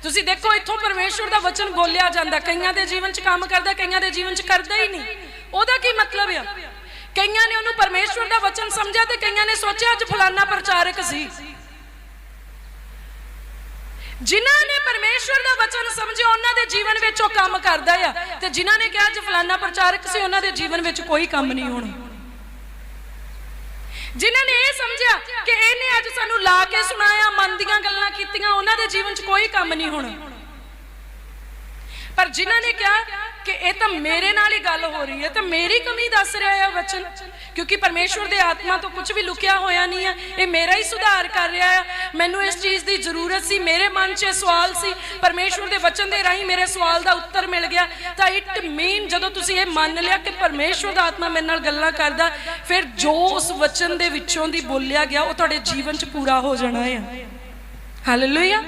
ਤੁਸੀਂ ਦੇਖੋ ਇੱਥੋਂ ਪਰਮੇਸ਼ਵਰ ਦਾ ਵਚਨ ਬੋਲਿਆ ਜਾਂਦਾ, ਕਈਆਂ ਦੇ ਜੀਵਨ 'ਚ ਕੰਮ ਕਰਦਾ, ਕਈਆਂ ਦੇ ਜੀਵਨ 'ਚ ਕਰਦਾ ਹੀ ਨਹੀਂ। ਉਹਦਾ ਕੀ ਮਤਲਬ ਆ? ਕਈਆਂ ਨੇ ਉਹਨੂੰ ਪਰਮੇਸ਼ਵਰ ਦਾ ਵਚਨ ਸਮਝਿਆ ਤੇ ਕਈਆਂ ਨੇ ਸੋਚਿਆ ਅੱਜ ਫਲਾਨਾ ਪ੍ਰਚਾਰਕ ਸੀ। ਜਿਨ੍ਹਾਂ ਨੇ ਪਰਮੇਸ਼ਵਰ ਦਾ ਵਚਨ ਸਮਝਿਆ, ਉਹਨਾਂ ਦੇ ਜੀਵਨ ਵਿੱਚ ਉਹ ਕੰਮ ਕਰਦਾ ਆ। ਤੇ ਜਿਨ੍ਹਾਂ ਨੇ ਕਿਹਾ ਅੱਜ ਫਲਾਨਾ ਪ੍ਰਚਾਰਕ ਸੀ, ਉਹਨਾਂ ਦੇ ਜੀਵਨ ਵਿੱਚ ਕੋਈ ਕੰਮ ਨਹੀਂ ਹੋਣਾ। ਜਿਨ੍ਹਾਂ ਨੇ ਇਹ ਸਮਝਿਆ ਕਿ ਇਹਨੇ ਅੱਜ ਸਾਨੂੰ ਲਾ ਕੇ ਸੁਣਾਇਆ, ਮਨ ਦੀਆਂ ਗੱਲਾਂ ਕੀਤੀਆਂ, ਉਹਨਾਂ ਦੇ ਜੀਵਨ 'ਚ ਕੋਈ ਕੰਮ ਨਹੀਂ ਹੋਣਾ। ਪਰ ਜਿਨ੍ਹਾਂ ਨੇ ਕਿਹਾ ਕਿ ਇਹ ਤਾਂ ਮੇਰੇ ਨਾਲ ਹੀ ਗੱਲ ਹੋ ਰਹੀ ਹੈ, ਤਾਂ ਮੇਰੀ ਕਮੀ ਦੱਸ ਰਿਹਾ ਹੈ ਵਚਨ ਕਿਉਂਕਿ ਪਰਮੇਸ਼ਵਰ ਦੇ ਆਤਮਾ ਤੋਂ ਕੁਝ ਵੀ ਲੁਕਿਆ ਹੋਇਆ ਨਹੀਂ ਹੈ, ਇਹ ਮੇਰਾ ਹੀ ਸੁਧਾਰ ਕਰ ਰਿਹਾ ਹੈ। ਮੈਨੂੰ ਇਸ ਚੀਜ਼ ਦੀ ਜ਼ਰੂਰਤ ਸੀ, ਮੇਰੇ ਮਨ 'ਚ ਇਹ ਸਵਾਲ ਸੀ, ਪਰਮੇਸ਼ਵਰ ਦੇ ਵਚਨ ਦੇ ਰਾਹੀਂ ਮੇਰੇ ਸਵਾਲ ਦਾ ਉੱਤਰ ਮਿਲ ਗਿਆ। ਤਾਂ ਇਟ ਮੀਨ ਜਦੋਂ ਤੁਸੀਂ ਇਹ ਮੰਨ ਲਿਆ ਕਿ ਪਰਮੇਸ਼ਵਰ ਦਾ ਆਤਮਾ ਮੇਰੇ ਨਾਲ ਗੱਲਾਂ ਕਰਦਾ, ਫਿਰ ਜੋ ਉਸ ਵਚਨ ਦੇ ਵਿੱਚੋਂ ਦੀ ਬੋਲਿਆ ਗਿਆ, ਉਹ ਤੁਹਾਡੇ ਜੀਵਨ 'ਚ ਪੂਰਾ ਹੋ ਜਾਣਾ ਹੈ। ਹਾਲੇਲੂਇਆ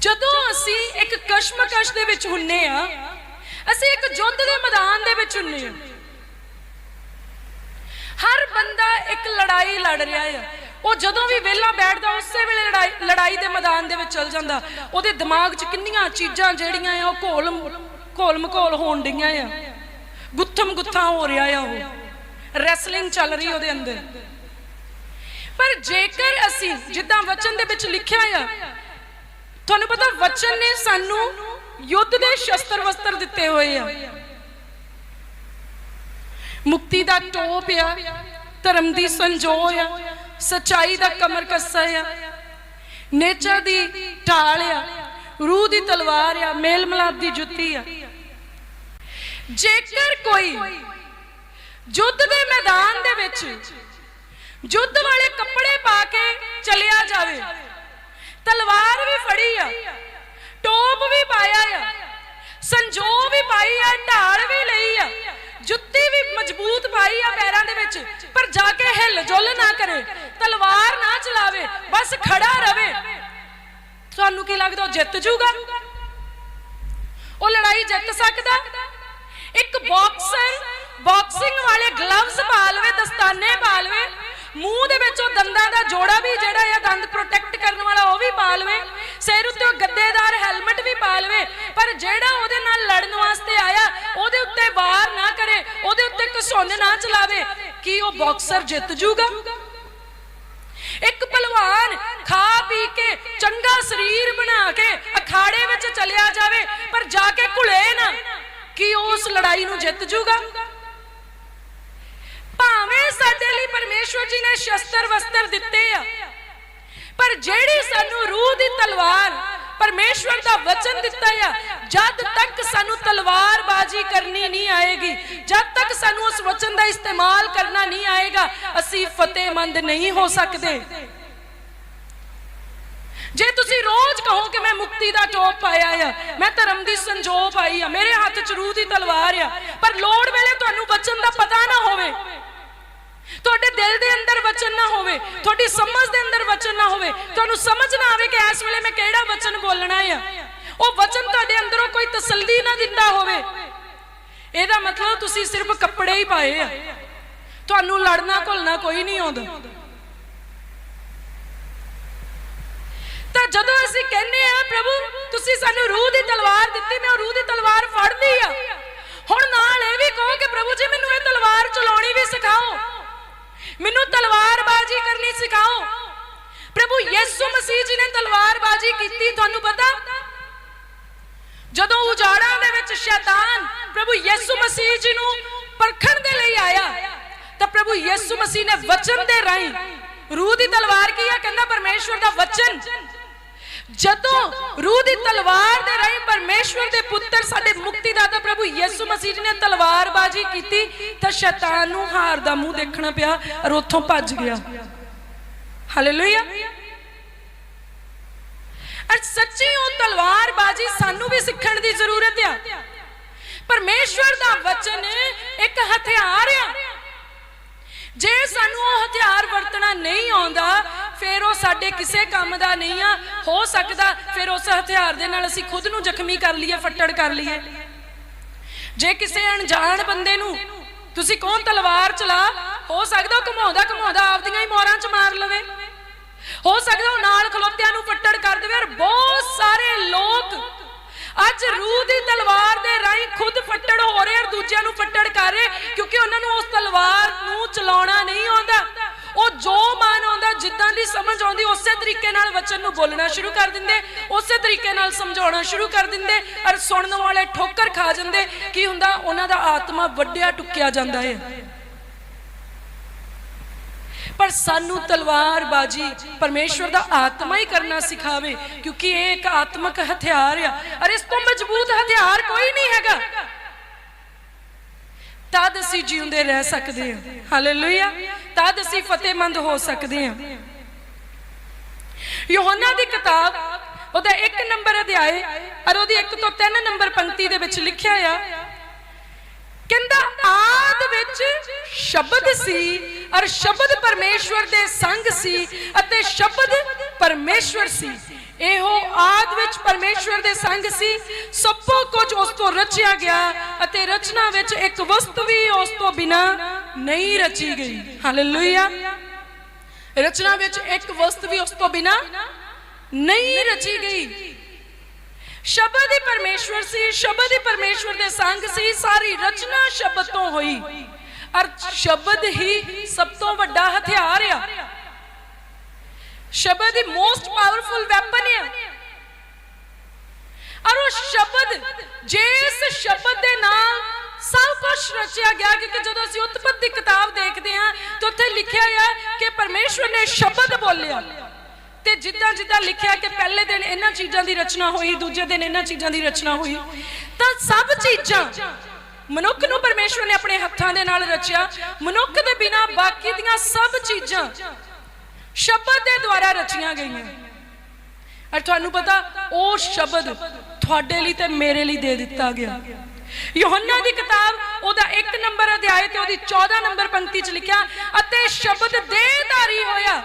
ਜਦੋਂ ਅਸੀਂ ਇੱਕ ਕਸ਼ਮਕਸ਼ ਦੇ ਵਿੱਚ ਹੁੰਨੇ ਆ, ਅਸੀਂ ਇੱਕ ਯੁੱਧ ਦੇ ਮੈਦਾਨ ਦੇ ਵਿੱਚ ਹੁੰਨੇ ਆ। ਇੱਕ ਲੜਾਈ ਲੜ ਰਿਹਾ ਆ। ਉਹ ਜਦੋਂ ਵੀ ਵਿਹਲਾ ਬੈਠਦਾ, ਉਸੇ ਵੇਲੇ ਲੜਾਈ ਲੜਾਈ ਦੇ ਮੈਦਾਨ ਦੇ ਵਿੱਚ ਚਲ ਜਾਂਦਾ। ਉਹਦੇ ਦਿਮਾਗ 'ਚ ਕਿੰਨੀਆਂ ਚੀਜ਼ਾਂ ਜਿਹੜੀਆਂ ਆ, ਉਹ ਘੋਲ ਘੋਲ ਮਘੋਲ ਹੋਣ ਡੀਆਂ ਆ। ਗੁੱਥਮ ਗੁੱਥਾ ਹੋ ਰਿਹਾ ਆ ਉਹ। ਰੈਸਲਿੰਗ ਚੱਲ ਰਹੀ ਉਹਦੇ ਅੰਦਰ। ਪਰ ਜੇਕਰ ਅਸੀਂ ਜਿੱਦਾਂ ਵਚਨ ਦੇ ਵਿੱਚ ਲਿਖਿਆ ਆ ਤੁਹਾਨੂੰ ਪਤਾ ਵਚਨ ਨੇ ਸਾਨੂੰ ਯੁੱਧ ਦੇ ਸ਼ਸਤਰ ਵਸਤਰ ਦਿੱਤੇ ਹੋਏ ਆ। ਮੁਕਤੀ ਦਾ ਟੋਪ ਆ, ਧਰਮ ਦੀ ਸੰਜੋ ਆ, ਸਚਾਈ ਦਾ ਕਮਰ ਕੱਸਾ ਆ ਨੇਚਾ ਦੀ ਢਾਲ ਆ, ਰੂਹ ਦੀ ਤਲਵਾਰ ਆ, ਮੇਲ ਮਲਾਪ ਦੀ ਜੁੱਤੀ ਆ। ਜੇਕਰ ਕੋਈ ਯੁੱਧ ਦੇ ਮੈਦਾਨ ਦੇ ਵਿੱਚ ਯੁੱਧ ਵਾਲੇ ਕੱਪੜੇ ਪਾ ਕੇ ਚਲਿਆ ਜਾਵੇ ਤਲਵਾਰ ਵੀ ਫੜੀ ਆ, ਟੋਪ ਵੀ ਪਾਇਆ ਆ, ਸੰਜੋ ਵੀ ਪਾਈ ਆ, ਢਾਲ ਵੀ ਲਈ ਆ, ਜੁੱਤੀ ਵੀ ਮਜ਼ਬੂਤ ਪਾਈ ਆ ਪੈਰਾਂ ਦੇ ਵਿੱਚ, ਪਰ ਜਾ ਕੇ ਹਿੱਲ ਜੁੱਲ ਨਾ ਕਰੇ, ਤਲਵਾਰ ਨਾ ਚਲਾਵੇ, ਬਸ ਖੜਾ ਰਵੇ। ਤੁਹਾਨੂੰ ਕੀ ਲੱਗਦਾ ਉਹ ਜਿੱਤ ਜੂਗਾ? ਉਹ ਲੜਾਈ ਜਿੱਤ ਸਕਦਾ? ਇੱਕ ਬਾਕਸਰ ਬਾਕਸਿੰਗ ਵਾਲੇ ਗਲਵਜ਼ ਪਾ ਲਵੇ ਦਸਤਾਨੇ ਪਾ ਲਵੇ ਮੂੰਹ ਦੇ ਵਿੱਚ ਉਹ ਦੰਦਾਂ ਦਾ ਜੋੜਾ ਵੀ ਜਿਹੜਾ ਆ ਦੰਦ ਪ੍ਰੋਟੈਕਟ ਕਰਨ ਵਾਲਾ ਉਹ ਵੀ ਪਾ ਲਵੇ। ਸਿਰ ਉੱਤੇ ਉਹ ਗੱਦੇਦਾਰ ਹੈਲਮਟ ਵੀ ਪਾ ਲਵੇ। ਪਰ ਜਿਹੜਾ ਉਹਦੇ ਨਾਲ ਲੜਨ ਵਾਸਤੇ ਆਇਆ, ਉਹਦੇ ਉੱਤੇ ਵਾਰ ਨਾ ਕਰੇ, ਉਹਦੇ ਉੱਤੇ ਘਸੁੰਨ ਨਾ ਚਲਾਵੇ, ਕੀ ਉਹ ਬਾਕਸਰ ਜਿੱਤ ਜੂਗਾ? ਇੱਕ ਪਹਿਲਵਾਨ ਖਾ ਪੀ ਕੇ ਚੰਗਾ ਸਰੀਰ ਬਣਾ ਕੇ ਅਖਾੜੇ ਵਿੱਚ ਚਲਿਆ ਜਾਵੇ, ਪਰ ਜਾ ਕੇ ਘੁਲੇ ਨਾ, ਕੀ ਉਸ ਲੜਾਈ ਨੂੰ ਜਿੱਤ ਜੂਗਾ? ਭਾਵੇਂ ਸਾਡੇ ਲਈ ਪਰਮੇਸ਼ਵਰ ਜੀ ਨੇ ਸ਼ਸਤਰ ਵਸਤਰ ਦਿੱਤੇ ਆ। ਪਰ ਜਿਹੜੀ ਸਾਨੂੰ ਰੂਹ ਦੀ ਤਲਵਾਰ ਪਰਮੇਸ਼ਵਰ ਦਾ ਵਚਨ ਦਿੱਤਾ ਆ, ਜਦ ਤੱਕ ਸਾਨੂੰ ਤਲਵਾਰਬਾਜ਼ੀ ਕਰਨੀ ਨਹੀਂ ਆਏਗੀ, ਜਦ ਤੱਕ ਸਾਨੂੰ ਉਸ ਵਚਨ ਦਾ ਇਸਤੇਮਾਲ ਕਰਨਾ ਨਹੀਂ ਆਏਗਾ, ਅਸੀਂ ਫਤਿਹਮੰਦ ਨਹੀਂ ਹੋ ਸਕਦੇ। ਜੇ ਤੁਸੀਂ ਰੋਜ਼ ਕਹੋ ਕਿ ਮੈਂ ਮੁਕਤੀ ਦਾ ਟੋਪ ਪਾਇਆ ਆ, ਮੈਂ ਧਰਮ ਦੀ ਸੰਜੋਗ ਪਾਈ ਆ, ਮੇਰੇ ਹੱਥ 'ਚ ਰੂਹ ਦੀ ਤਲਵਾਰ ਆ, ਪਰ ਲੋੜ ਵੇਲੇ ਤੁਹਾਨੂੰ ਵਚਨ ਦਾ ਪਤਾ ਨਾ ਹੋਵੇ। ਤੁਹਾਡੇ ਦਿਲ ਦੇ ਅੰਦਰ ਵਚਨ ਨਾ ਹੋਵੇ, ਤੁਹਾਡੀ ਸਮਝ ਦੇ ਅੰਦਰ ਵਚਨ ਨਾ ਹੋਵੇ, ਤੁਹਾਨੂੰ ਸਮਝ ਨਾ ਆਵੇ ਕਿ ਇਸ ਵੇਲੇ ਮੈਂ ਕਿਹੜਾ ਵਚਨ ਬੋਲਣਾ ਆ। ਉਹ ਵਚਨ ਤੁਹਾਡੇ ਅੰਦਰੋਂ ਕੋਈ ਤਸੱਲੀ ਨਾ ਦਿੰਦਾ ਹੋਵੇ। ਇਹਦਾ ਮਤਲਬ ਤੁਸੀਂ ਸਿਰਫ ਕੱਪੜੇ ਹੀ ਪਾਏ ਆ। ਤੁਹਾਨੂੰ ਲੜਨਾ ਘੁਲਣਾ ਕੋਈ ਨਹੀਂ ਆਉਂਦਾ। ਤਾਂ ਜਦੋਂ ਅਸੀਂ ਕਹਿੰਨੇ ਆ, ਪ੍ਰਭੂ, ਤੁਸੀਂ ਸਾਨੂੰ ਰੂਹ ਦੀ ਤਲਵਾਰ ਦਿੱਤੀ, ਮੈਂ ਉਹ ਰੂਹ ਦੀ ਤਲਵਾਰ ਫੜਦੀ ਆ। ਹੁਣ ਨਾਲ ਇਹ ਵੀ ਕਹੋ ਕਿ, ਪ੍ਰਭੂ ਜੀ, ਮੈਨੂੰ ਇਹ ਤਲਵਾਰ ਚਲਾਉਣੀ ਵੀ ਸਿਖਾਓ। ਮੈਨੂੰ ਤਲਵਾਰਬਾਜ਼ੀ ਕਰਨੀ ਸਿਖਾਓ। ਪ੍ਰਭੂ ਯਿਸੂ ਮਸੀਹ ਜੀ ਨੇ ਤਲਵਾਰਬਾਜ਼ੀ ਕੀਤੀ, ਤੁਹਾਨੂੰ ਪਤਾ? ਜਦੋਂ ਉਜਾੜਾਂ ਦੇ ਵਿੱਚ ਸ਼ੈਤਾਨ ਪ੍ਰਭੂ ਯਿਸੂ ਮਸੀਹ ਜੀ ਨੂੰ ਪਰਖਣ ਦੇ ਲਈ ਆਇਆ, ਤਾਂ ਪ੍ਰਭੂ ਯਿਸੂ ਮਸੀਹ ਨੇ ਵਚਨ ਦੇ ਰਾਹੀਂ ਰੂਹ ਦੀ ਤਲਵਾਰ ਕੀ ਹੈ? ਕਹਿੰਦਾ ਪਰਮੇਸ਼ਵਰ ਦਾ ਵਚਨ। ਜਦੋਂ ਰੂਹ ਦੀ ਤਲਵਾਰ ਦੇ ਰਾਹੀਂ ਪਰਮੇਸ਼ਵਰ ਦੇ ਪੁੱਤਰ ਸਾਡੇ ਮੁਕਤੀਦਾਤਾ ਪ੍ਰਭੂ ਯਿਸੂ ਮਸੀਹ ਨੇ ਤਲਵਾਰਬਾਜ਼ੀ ਕੀਤੀ, ਤਾਂ ਸ਼ੈਤਾਨ ਨੂੰ ਹਾਰ ਦਾ ਮੂੰਹ ਦੇਖਣਾ ਪਿਆ ਔਰ ਉੱਥੋਂ ਭੱਜ ਗਿਆ। ਹਾਲੇਲੂਇਆ ਅਰ ਸੱਚੀ ਉਹ ਤਲਵਾਰਬਾਜ਼ੀ ਸਾਨੂੰ ਵੀ ਸਿੱਖਣ ਦੀ ਜ਼ਰੂਰਤ ਆ। ਪਰਮੇਸ਼ਵਰ ਦਾ ਵਚਨ ਇੱਕ ਹਥਿਆਰ ਆ। ਜੇ ਸਾਨੂੰ ਉਹ ਹਥਿਆਰ ਵਰਤਣਾ ਨਹੀਂ ਆਉਂਦਾ ਫਿਰ ਉਹ ਸਾਡੇ ਕਿਸੇ ਕੰਮ ਦਾ ਨਹੀਂ ਆ, ਹੋ ਸਕਦਾ ਫਿਰ ਉਸ ਹਥਿਆਰ ਦੇ ਨਾਲ ਅਸੀਂ ਖੁਦ ਨੂੰ ਜ਼ਖਮੀ ਕਰ ਲਈਏ, ਫੱਟੜ ਕਰ ਲਈਏ। ਜੇ ਕਿਸੇ ਅਣਜਾਣ ਬੰਦੇ ਨੂੰ ਤੁਸੀਂ ਕੌਣ ਤਲਵਾਰ ਚਲਾ, ਹੋ ਸਕਦਾ ਉਹ ਘਮਾਉਂਦਾ ਘਮਾਉਂਦਾ ਆਪਦੀਆਂ ਹੀ ਮੋਹਰਾਂ 'ਚ ਮਾਰ ਲਵੇ। ਹੋ ਸਕਦਾ ਉਹ ਨਾਲ ਖਲੋਤਿਆਂ ਨੂੰ ਫੱਟੜ ਕਰ ਦੇਵੇ ਔਰ ਬਹੁਤ ਸਾਰੇ ਲੋਕ ਅੱਜ ਰੂਹ ਦੀ ਤਲਵਾਰ ਦੇ ਰਾਹੀਂ ਖੁਦ ਫੱਟੜ ਹੋ ਰਹੇ ਔਰ ਦੂਜਿਆਂ ਨੂੰ ਫੱਟੜ ਜਿੱਦਾਂ ਦੀ ਸਮਝ ਆਉਂਦੀ, ਉਸੇ ਤਰੀਕੇ ਨਾਲ ਵਚਨ ਨੂੰ ਬੋਲਣਾ ਸ਼ੁਰੂ ਕਰ ਦਿੰਦੇ, ਉਸੇ ਤਰੀਕੇ ਨਾਲ ਸਮਝਾਉਣਾ ਸ਼ੁਰੂ ਕਰ ਦਿੰਦੇ ਔਰ ਸੁਣਨ ਵਾਲੇ ਠੋਕਰ ਖਾ ਜਾਂਦੇ। ਕੀ ਹੁੰਦਾ? ਉਹਨਾਂ ਦਾ ਆਤਮਾ ਵੱਡਿਆ ਟੁੱਕਿਆ ਜਾਂਦਾ ਹੈ ਪਰ ਸਾਨੂੰ ਤਲਵਾਰਬਾਜੀ ਪਰਮੇਸ਼ਵਰ ਦਾ ਆਤਮਾ ਹੀ ਕਰਨਾ ਸਿਖਾਵੇ, ਕਿਉਂਕਿ ਇਹ ਇੱਕ ਆਤਮਕ ਹਥਿਆਰ ਆ। ਅਰ ਇਸ ਤੋਂ ਮਜ਼ਬੂਤ ਹਥਿਆਰ ਕੋਈ ਨਹੀਂ ਹੈਗਾ। ਤਦ ਅਸੀਂ ਜਿਉਂਦੇ ਰਹਿ ਸਕਦੇ ਹਾਂ। ਹਾਲੇਲੂਇਆ ਤਦ ਅਸੀਂ ਫਤਿਹਮੰਦ ਹੋ ਸਕਦੇ ਹਾਂ। ਯੋਹੰਨਾ ਦੀ ਕਿਤਾਬ, ਉਹਦਾ 1 ਨੰਬਰ ਅਧਿਆਏ, ਔਰ ਉਹਦੀ 1 ਤੋਂ 3 ਨੰਬਰ ਪੰਕਤੀ ਦੇ ਵਿੱਚ ਲਿਖਿਆ ਆ, ਕਹਿੰਦਾ, ਆਦ ਵਿੱਚ ਸ਼ਬਦ ਸੀ, ਔਰ ਸ਼ਬਦ ਪਰਮੇਸ਼ਵਰ ਦੇ ਸੰਗ ਸੀ, ਅਤੇ ਸ਼ਬਦ ਪਰਮੇਸ਼ਵਰ ਸੀ। ਇਹੋ ਆਦ ਵਿੱਚ ਪਰਮੇਸ਼ਵਰ ਦੇ ਸੰਗ ਸੀ, ਸਭੋ ਕੁਝ ਉਸ ਤੋਂ ਰਚਿਆ ਗਿਆ, ਅਤੇ ਰਚਨਾ ਵਿੱਚ ਇੱਕ ਵਸਤੂ ਵੀ ਉਸ ਤੋਂ ਬਿਨਾ ਨਹੀਂ ਰਚੀ ਗਈ। ਹਾਲੇਲੂਇਆ ਰਚਨਾ ਵਿੱਚ ਇੱਕ ਵਸਤ ਵੀ ਉਸ ਤੋਂ ਬਿਨਾ ਨਹੀਂ ਰਚੀ ਗਈ। ਸ਼ਬਦ ਹੀ ਪਰਮੇਸ਼ਵਰ ਸੀ, ਸ਼ਬਦ ਹੀ ਪਰਮੇਸ਼ਵਰ ਦੇ ਸੰਗ ਸੀ, ਸਾਰੀ ਰਚਨਾ ਸ਼ਬਦ ਤੋਂ ਹੋਈ। ਔਰ ਸ਼ਬਦ ਹੀ ਸਭ ਤੋਂ ਵੱਡਾ ਹਥਿਆਰ ਆ। ਸ਼ਬਦ ਹੀ ਮੋਸਟ ਪਾਵਰਫੁਲ ਵੈਪਨ ਆ। ਔਰ ਉਹ ਸ਼ਬਦ ਜਿਸ ਸ਼ਬਦ ਦੇ ਨਾਲ ਸਭ ਕੁਝ ਰਚਿਆ ਗਿਆ ਕਿਉਂਕਿ ਜਦੋਂ ਅਸੀਂ ਉਤਪਤ ਦੀ ਕਿਤਾਬ ਦੇਖਦੇ ਹਾਂ ਤਾਂ ਉੱਥੇ ਲਿਖਿਆ ਹੈ ਕਿ ਪਰਮੇਸ਼ਵਰ ਨੇ ਸ਼ਬਦ ਬੋਲਿਆ। ਤੇ ਜਿੱਦਾਂ ਜਿੱਦਾਂ ਲਿਖਿਆ ਕਿ ਪਹਿਲੇ ਦਿਨ ਇਹਨਾਂ ਚੀਜ਼ਾਂ ਦੀ ਰਚਨਾ ਹੋਈ, ਦੂਜੇ ਦਿਨ ਇਹਨਾਂ ਚੀਜ਼ਾਂ ਦੀ ਰਚਨਾ ਹੋਈ। ਤਾਂ ਸਭ ਚੀਜ਼ਾਂ ਮਨੁੱਖ ਨੂੰ ਪਰਮੇਸ਼ਵਰ ਨੇ ਆਪਣੇ ਹੱਥਾਂ ਦੇ ਨਾਲ ਰਚਿਆ। ਮਨੁੱਖ ਦੇ ਬਿਨਾ ਬਾਕੀ ਦੀਆਂ ਸਭ ਚੀਜ਼ਾਂ ਸ਼ਬਦ ਦੇ ਦੁਆਰਾ ਰਚੀਆਂ ਗਈਆਂ। ਔਰ ਤੁਹਾਨੂੰ ਪਤਾ, ਉਹ ਸ਼ਬਦ ਤੁਹਾਡੇ ਲਈ ਤੇ ਮੇਰੇ ਲਈ ਦੇ ਦਿੱਤਾ ਗਿਆ। ਯੋਹੰਨਾ ਦੀ ਕਿਤਾਬ, ਉਹਦਾ 1 ਨੰਬਰ ਅਧਿਆਇ ਤੇ ਉਹਦੀ 14 ਨੰਬਰ ਪੰਕਤੀ 'ਚ ਲਿਖਿਆ, ਅਤੇ ਸ਼ਬਦ ਦੇਹਧਾਰੀ ਹੋਇਆ।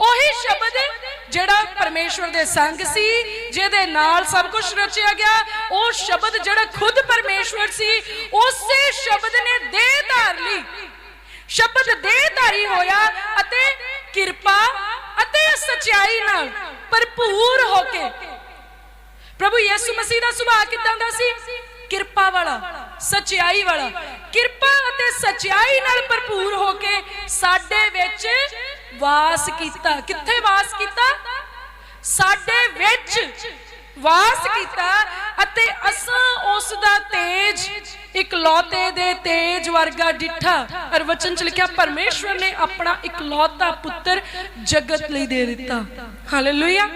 ਉਹੀ ਸ਼ਬਦ ਜਿਹੜਾ ਪਰਮੇਸ਼ਵਰ ਦੇ ਸੰਗ ਸੀ, ਜਿਹਦੇ ਨਾਲ ਸਭ ਕੁਝ ਰਚਿਆ ਗਿਆ, ਉਹ ਸ਼ਬਦ ਜਿਹੜਾ ਖੁਦ ਪਰਮੇਸ਼ਵਰ ਸੀ, ਉਸੇ ਸ਼ਬਦ ਨੇ ਦੇਹ ਧਾਰ ਲਈ। ਸ਼ਬਦ ਦੇਹ ਧਾਰੀ ਹੋਇਆ ਅਤੇ ਕਿਰਪਾ ਅਤੇ ਸਚਾਈ ਨਾਲ ਭਰਪੂਰ ਹੋ ਕੇ। ਪ੍ਰਭੂ ਯਿਸੂ ਮਸੀਹ ਦਾ ਸੁਭਾਅ ਕਿਦਾਂ ਦਾ ਸੀ? ਕਿਰਪਾ ਵਾਲਾ ਸਚਾਈ ਵਾਲਾ। ਕਿਰਪਾ ਅਤੇ ਸਚਾਈ ਨਾਲ ਭਰਪੂਰ ਹੋ ਕੇ ਸਾਡੇ ਵਿੱਚ ਵਾਸ ਕੀਤਾ। ਕਿੱਥੇ ਵਾਸ ਕੀਤਾ? ਸਾਡੇ ਵਿੱਚ ਵਾਸ ਕੀਤਾ ਅਤੇ ਅਸਾਂ ਉਸ ਦਾ ਤੇਜ, ਇਕਲੌਤੇ ਦੇ ਤੇਜ ਵਰਗਾ ਡਿੱਠਾ। ਅਰ ਵਚਨ ਚ ਲਿਖਿਆ, ਪਰਮੇਸ਼ਵਰ ਨੇ ਆਪਣਾ ਇਕਲੌਤਾ ਪੁੱਤਰ ਜਗਤ ਲਈ ਦੇ ਦਿੱਤਾ। ਹਾਲੇਲੂਇਆ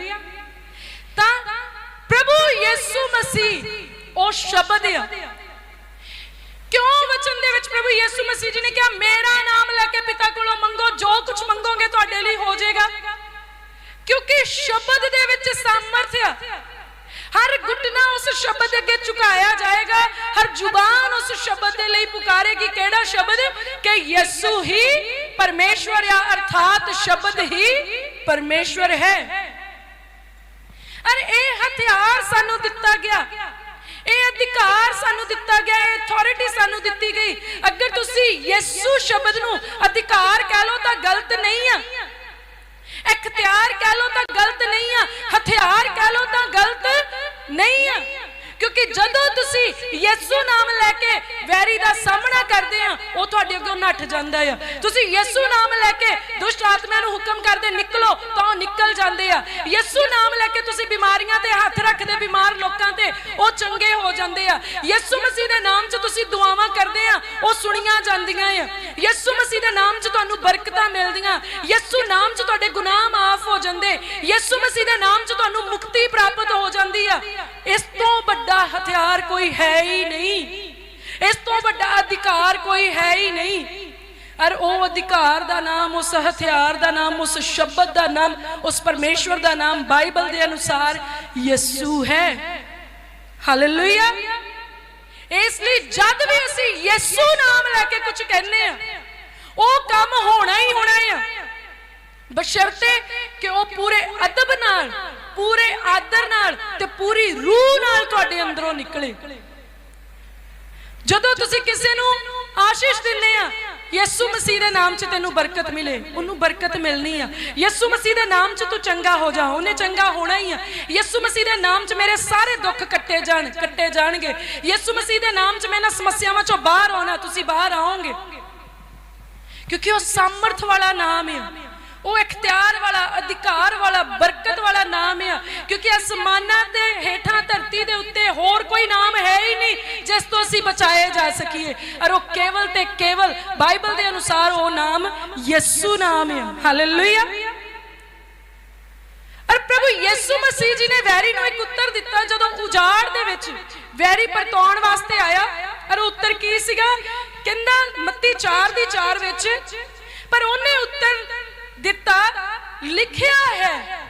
ਤਾਂ ਪ੍ਰਭੂ ਯਿਸੂ ਮਸੀਹ ਉਹ ਸ਼ਬਦ ਆ। ਕਿਉਂ ਵਚਨ ਦੇ ਵਿੱਚ ਪ੍ਰਭੂ ਯਿਸੂ ਮਸੀਹ ਜੀ ਨੇ ਕਿਹਾ, ਮੇਰਾ ਨਾਮ ਲੈ ਕੇ ਪਿਤਾ ਕੋਲੋਂ ਮੰਗੋ, ਜੋ ਕੁਝ ਮੰਗੋਗੇ ਤੁਹਾਡੇ ਲਈ ਹੋ ਜਾਏਗਾ। ਕਿਉਂਕਿ ਸ਼ਬਦ ਦੇ ਵਿੱਚ ਸਮਰਥ ਆ। ਹਰ ਘੁਟਨਾ ਉਸ ਸ਼ਬਦ ਅੱਗੇ ਝੁਕਾਇਆ ਜਾਏਗਾ। ਹਰ ਜ਼ੁਬਾਨ ਉਸ ਸ਼ਬਦ ਦੇ ਲਈ ਪੁਕਾਰੇਗੀ। ਕਿਹੜਾ ਸ਼ਬਦ? ਕਿ ਯਿਸੂ ਹੀ ਪਰਮੇਸ਼ਵਰ ਆ, ਅਰਥਾਤ ਸ਼ਬਦ ਹੀ ਪਰਮੇਸ਼ਵਰ ਹੈ। ਅਰ, ਇਹ ਹਥਿਆਰ ਸਾਨੂੰ ਦਿੱਤਾ ਗਿਆ। ਇਹ ਅਧਿਕਾਰ ਸਾਨੂੰ ਦਿੱਤਾ ਗਿਆ, ਇਹ ਅਥਾਰਟੀ ਸਾਨੂੰ ਦਿੱਤੀ ਗਈ। ਅਗਰ ਤੁਸੀਂ ਯਿਸੂ ਸ਼ਬਦ ਨੂੰ ਅਧਿਕਾਰ ਕਹਿ ਲਓ ਤਾਂ ਗਲਤ ਨਹੀਂ ਆ। ਇਖਤਿਆਰ ਕਹਿ ਲਓ ਤਾਂ ਗਲਤ ਨਹੀਂ ਆ। ਹਥਿਆਰ ਕਹਿ ਲਓ ਤਾਂ ਗਲਤ ਨਹੀਂ ਆ। ਕਿਉਂਕਿ ਜਦੋਂ ਤੁਸੀਂ ਯਿਸੂ ਨਾਮ ਲੈ ਕੇ ਵੈਰੀ ਦਾ ਸਾਹਮਣਾ ਕਰਦੇ ਆ, ਉਹ ਤੁਹਾਡੇ ਅੱਗੇ ਨੱਠ ਜਾਂਦਾ ਆ। ਤੁਸੀਂ ਯਿਸੂ ਨਾਮ ਲੈ ਕੇ ਦੁਸ਼ਟ ਆਤਮਿਆਂ ਨੂੰ ਹੁਕਮ ਕਰਦੇ ਨਿਕਲੋ, ਤਾਂ ਉਹ ਨਿਕਲ ਜਾਂਦੇ ਆ। ਯਿਸੂ ਨਾਮ ਲੈ ਕੇ ਤੁਸੀਂ ਬਿਮਾਰੀਆਂ ਤੇ ਹੱਥ ਰੱਖਦੇ, ਬਿਮਾਰ ਲੋਕਾਂ ਤੇ, ਉਹ ਚੰਗੇ ਹੋ ਜਾਂਦੇ ਆ। ਯਿਸੂ ਮਸੀਹ ਦੇ ਨਾਮ 'ਚ ਤੁਸੀਂ ਦੁਆਵਾਂ ਕਰਦੇ ਆ, ਉਹ ਸੁਣੀਆਂ ਜਾਂਦੀਆਂ ਆ। ਯਿਸੂ ਮਸੀਹ ਦੇ ਨਾਮ 'ਚ ਤੁਹਾਨੂੰ ਬਰਕਤਾਂ ਮਿਲਦੀਆਂ। ਯਿਸੂ ਨਾਮ 'ਚ ਤੁਹਾਡੇ ਗੁਨਾਹ ਮਾਫ ਹੋ ਜਾਂਦੇ। ਯਿਸੂ ਮਸੀਹ ਦੇ ਨਾਮ 'ਚ ਤੁਹਾਨੂੰ ਮੁਕਤੀ ਪ੍ਰਾਪਤ ਹੋ ਜਾਂਦੀ ਆ। ਇਸ ਤੋਂ ਵੱਡਾ ਹਥਿਆਰ ਕੋਈ ਹੈ ਹੀ ਨਹੀਂ। ਇਸ ਤੋਂ ਵੱਡਾ ਅਧਿਕਾਰ ਕੋਈ ਹੈ ਹੀ ਨਹੀਂ। ਔਰ ਉਹ ਅਧਿਕਾਰ ਦਾ ਨਾਮ, ਉਸ ਹਥਿਆਰ ਦਾ ਨਾਮ, ਉਸ ਸ਼ਬਦ ਦਾ ਨਾਮ, ਉਸ ਪਰਮੇਸ਼ਵਰ ਦਾ ਨਾਮ ਬਾਈਬਲ ਦੇ ਅਨੁਸਾਰ ਯਿਸੂ ਹੈ। ਹਾਲੇਲੂਇਆ ਇਸ ਲਈ ਜਦ ਵੀ ਅਸੀਂ ਯਿਸੂ ਨਾਮ ਲੈ ਕੇ ਕੁਝ ਕਹਿੰਦੇ ਆ, ਉਹ ਕੰਮ ਹੋਣਾ ਹੀ ਹੋਣਾ ਆ। ਬਸ਼ਰਤੇ ਕਿ ਉਹ ਪੂਰੇ ਅਦਬ ਨਾਲ, ਪੂਰੇ ਆਦਰ ਨਾਲ ਤੇ ਪੂਰੀ ਰੂਹ ਨਾਲ ਤੁਹਾਡੇ ਅੰਦਰੋਂ ਨਿਕਲੇ। ਜਦੋਂ ਤੁਸੀਂ ਕਿਸੇ ਨੂੰ ਆਸ਼ੀਸ਼ ਦਿੰਦੇ ਆ, ਯਿਸੂ ਮਸੀਹ ਦੇ ਨਾਮ 'ਚ ਤੈਨੂੰ ਬਰਕਤ ਮਿਲੇ, ਉਹਨੂੰ ਬਰਕਤ ਮਿਲਣੀ ਆ। ਯਿਸੂ ਮਸੀਹ ਦੇ ਨਾਮ 'ਚ ਤੂੰ ਚੰਗਾ ਹੋ ਜਾ, ਉਹਨੇ ਚੰਗਾ ਹੋਣਾ ਹੀ ਆ। ਯਿਸੂ ਮਸੀਹ ਦੇ ਨਾਮ 'ਚ ਮੇਰੇ ਸਾਰੇ ਦੁੱਖ ਕੱਟੇ ਜਾਣ, ਕੱਟੇ ਜਾਣਗੇ। ਯਿਸੂ ਮਸੀਹ ਦੇ ਨਾਮ 'ਚ ਮੈਂ ਇਹਨਾਂ ਸਮੱਸਿਆਵਾਂ 'ਚੋਂ ਬਾਹਰ ਆਉਣਾ, ਤੁਸੀਂ ਬਾਹਰ ਆਓਗੇ। ਕਿਉਂਕਿ ਉਹ ਸਮਰਥ ਵਾਲਾ ਨਾਮ ਹੈ ਉਹ ਇਖਤਿਆਰ ਵਾਲਾ, ਅਧਿਕਾਰ ਵਾਲਾ, ਬਰਕਤ ਵਾਲਾ ਨਾਮ ਹੈ ਕਿਉਂਕਿ ਅਸਮਾਨਾਂ ਦੇ ਹੇਠਾਂ ਧਰਤੀ ਦੇ ਉੱਤੇ ਹੋਰ ਕੋਈ ਨਾਮ ਹੈ ਹੀ ਨਹੀਂ ਜਿਸ ਤੋਂ ਅਸੀਂ ਬਚਾਏ ਜਾ ਸਕੀਏ। ਔਰ ਉਹ ਕੇਵਲ ਤੇ ਕੇਵਲ ਬਾਈਬਲ ਦੇ ਅਨੁਸਾਰ ਉਹ ਨਾਮ ਯਿਸੂ ਨਾਮ ਹੈ ਹਾਲੇਲੂਇਆ ਔਰ ਪ੍ਰਭੂ ਯਿਸੂ ਮਸੀਹ ਜੀ ਨੇ ਵੈਰੀ ਨੂੰ ਇੱਕ ਉੱਤਰ ਦਿੱਤਾ ਜਦੋਂ ਉਜਾੜ ਦੇ ਵਿੱਚ ਵੈਰੀ ਪਰਤਾਉਣ ਵਾਸਤੇ ਆਇਆ। ਔਰ ਉੱਤਰ ਕੀ ਸੀਗਾ? ਕਹਿੰਦਾ, ਮੱਤੀ 4 ਦੀ 4 ਵਿੱਚ, ਪਰ ਉਹਨੇ ਉੱਤਰ ਦਿੱਤਾ, ਲਿਖਿਆ ਹੈ।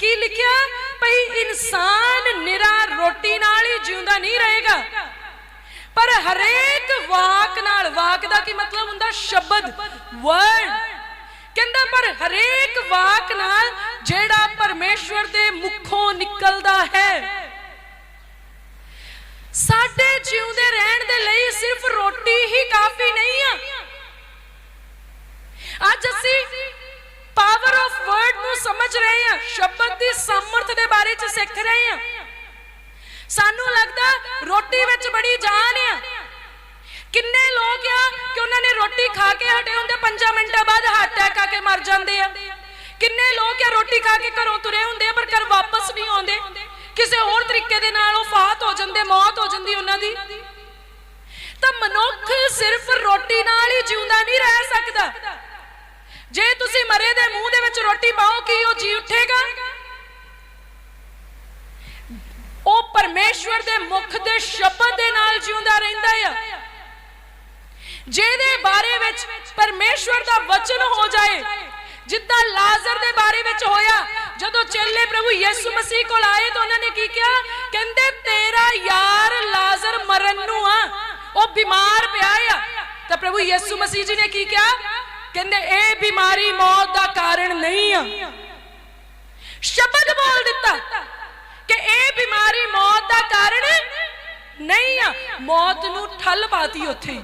ਕੀ ਲਿਖਿਆ? ਭਈ ਇਨਸਾਨ ਨਿਰਾ ਰੋਟੀ ਨਾਲ ਹੀ ਜਿਉਂਦਾ ਨਹੀਂ ਰਹੇਗਾ। ਪਰ ਹਰੇਕ ਵਾਕ ਨਾਲ, ਵਾਕ ਦਾ ਕੀ ਮਤਲਬ ਹੁੰਦਾ? ਸ਼ਬਦ ਵਰਡ ਕਹਿੰਦਾ, ਪਰ ਹਰੇਕ ਵਾਕ ਨਾਲ ਜਿਹੜਾ ਪਰਮੇਸ਼ਵਰ ਦੇ ਮੁਖੋਂ ਨਿਕਲਦਾ ਹੈ, ਸਾਡੇ ਜਿਉਂਦੇ ਰਹਿਣ ਦੇ ਲਈ ਸਿਰਫ ਰੋਟੀ ਹੀ ਕਾਫੀ ਨਹੀਂ ਆ। ਪਾਵਰ ਆਫ ਵਰਡ ਨੂੰ ਸਮਝ ਰਹੇ ਹਾਂ, ਸ਼ਬਦ ਦੀ ਸਮਰਥ ਦੇ ਬਾਰੇ ਚ ਸਿੱਖ ਰਹੇ ਹਾਂ। ਸਾਨੂੰ ਲੱਗਦਾ ਰੋਟੀ ਵਿੱਚ ਬੜੀ ਜਾਨ ਆ। ਕਿੰਨੇ ਲੋਕ ਆ ਕਿ ਉਹਨਾਂ ਨੇ ਰੋਟੀ ਖਾ ਕੇ ਹਟੇ ਹੁੰਦੇ 5 ਮਿੰਟਾਂ ਬਾਅਦ ਹਾਰਟ ਅਟੈਕ ਆ ਕੇ ਮਰ ਜਾਂਦੇ ਆ। ਕਿੰਨੇ ਲੋਕ ਆ ਰੋਟੀ ਖਾ ਕੇ ਘਰੋਂ ਤੁਰੇ ਹੁੰਦੇ ਆ, ਪਰ ਘਰ ਵਾਪਸ ਨਹੀਂ ਆਉਂਦੇ। ਕਿਸੇ ਹੋਰ ਤਰੀਕੇ ਦੇ ਨਾਲ ਉਹ ਫਾਤ ਹੋ ਜਾਂਦੇ, ਮੌਤ ਹੋ ਜਾਂਦੀ ਉਹਨਾਂ ਦੀ। ਤਾਂ ਮਨੁੱਖ ਸਿਰਫ ਰੋਟੀ ਨਾਲ ਹੀ ਜਿਉਂਦਾ ਨਹੀਂ ਰਹਿ ਸਕਦਾ। ਤੁਸੀਂ ਮਰੇ ਦੇ ਮੂੰਹ ਦੇ ਵਿੱਚ ਰੋਟੀ ਪਾਓ, ਕੀ ਉਹ ਜੀ ਉੱਠੇਗਾ? ਉਹ ਪਰਮੇਸ਼ਵਰ ਦੇ ਮੁਖ ਦੇ ਸ਼ਬਦ ਦੇ ਨਾਲ ਜਿਉਂਦਾ ਰਹਿੰਦਾ ਆ। ਜਿਹਦੇ ਬਾਰੇ ਵਿੱਚ ਪਰਮੇਸ਼ਵਰ ਦਾ ਵਚਨ ਹੋ ਜਾਏ, ਜਿੱਦਾਂ ਲਾਜ਼ਰ ਦੇ ਬਾਰੇ ਵਿੱਚ ਹੋਇਆ, ਜਦੋਂ ਚੇਲੇ ਪ੍ਰਭੂ ਯਿਸੂ ਮਸੀਹ ਕੋਲ ਆਏ ਤਾਂ ਉਹਨਾਂ ਨੇ ਕੀ ਕਿਹਾ? ਕਹਿੰਦੇ, ਤੇਰਾ ਯਾਰ ਲਾਜ਼ਰ ਮਰਨ ਨੂੰ ਆ, ਉਹ ਬਿਮਾਰ ਪਿਆ ਆ। ਤਾਂ ਪ੍ਰਭੂ ਯਿਸੂ ਮਸੀਹ ਜੀ ਨੇ ਕੀ ਕਿਹਾ? ਕਹਿੰਦੇ, ਇਹ ਬਿਮਾਰੀ ਮੌਤ ਦਾ ਕਾਰਨ ਨਹੀਂ ਆ। ਸ਼ਬਦ ਬੋਲ ਦਿੱਤਾ ਕਿ ਇਹ ਬਿਮਾਰੀ ਮੌਤ ਦਾ ਕਾਰਨ ਨਹੀਂ ਆ। ਮੌਤ ਨੂੰ ਠੱਲ ਪਾਤੀ ਉੱਥੇ।